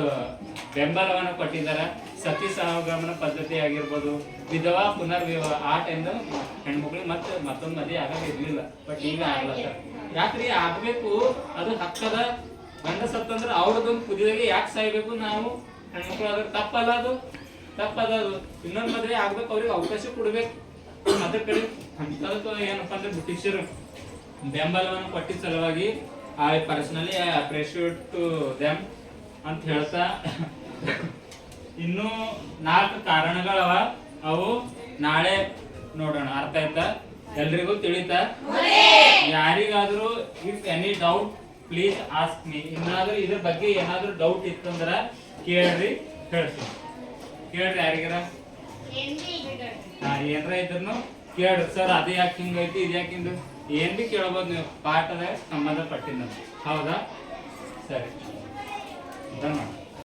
ಬೆಂಬಲವನ್ನು ಕೊಟ್ಟಿದ್ದಾರೆ. ಸತಿ ಸಹಗಮನ ಪದ್ಧತಿ ಆಗಿರ್ಬೋದು, ವಿಧವಾ ಪುನರ್ವಿವಾಹ ಆ ಟೈಮ್ದಾಗ ಹೆಣ್ಮಕ್ಳಿಗೆ ಮತ್ತೆ ಮತ್ತೊಂದು ಮದುವೆ ಆಗಕ್ಕೆ ಇರಲಿಲ್ಲ. ಬಟ್ ಈಗ ಆಗ್ಲತ್ತ ಯಾಕ್ರಿ? ಆಗ್ಬೇಕು. ಅದು ಹಕ್ಕದ ಗಂಡ ಸತ್ತಂದ್ರೆ ಅವ್ರದೊಂದು ಕುದಿದಾಗೆ ಯಾಕೆ ಸಾಯ್ಬೇಕು ನಾವು? ಹೆಣ್ಮಕ್ಳು ಅದ್ರ ತಪ್ಪಲ್ಲ ಅದು. ತಪ್ಪದ ಅದು. ಇನ್ನೊಂದು ಮದುವೆ ಆಗ್ಬೇಕು, ಅವ್ರಿಗೆ ಅವಕಾಶ ಕೊಡ್ಬೇಕು. ಅದ್ರ ಕಡೆ ಅದಕ್ಕೆ ಏನಪ್ಪಾ ಅಂದ್ರೆ ಬ್ರಿಟಿಷರು ಬೆಂಬಲವನ್ನು ಕೊಟ್ಟಿದ್ದ ಸಲುವಾಗಿ I personally I appreciate to them ಅಂತ ಹೇಳ್ತಾ, ಇನ್ನೂ ನಾಲ್ಕು ಕಾರಣಗಳವ. ಅವು ನಾಳೆ ನೋಡೋಣ. ಅರ್ಥ ಆಯ್ತಾ? ಎಲ್ರಿಗೂ ತಿಳಿತಾ? ಯಾರಿಗಾದ್ರೂ if any doubt please ask me ಇನ್ನಾದ್ರೂ ಇದ್ರ ಬಗ್ಗೆ ಏನಾದ್ರೂ ಡೌಟ್ ಇತ್ತಂದ್ರ ಕೇಳ್ರಿ, ಹೇಳ್ತೀನಿ. ಕೇಳ್ರಿ ಯಾರಿಗಾರ? ಏನ್ರಿ ಇದ್ರು ಕೇಳ್ರಿ. ಸರ್, ಅದು ಯಾಕೆ ಹಿಂಗೈತಿ, ಇದು ಯಾಕೆ ಏನ್ ಬಿ ಕೇಳ್ಬೋದು ನೀವು. ಪಾಠದ ಸಂಬಂಧಪಟ್ಟಿದ್ದ. ಹೌದಾ? ಸರಿ. ಧನ್ಯವಾದ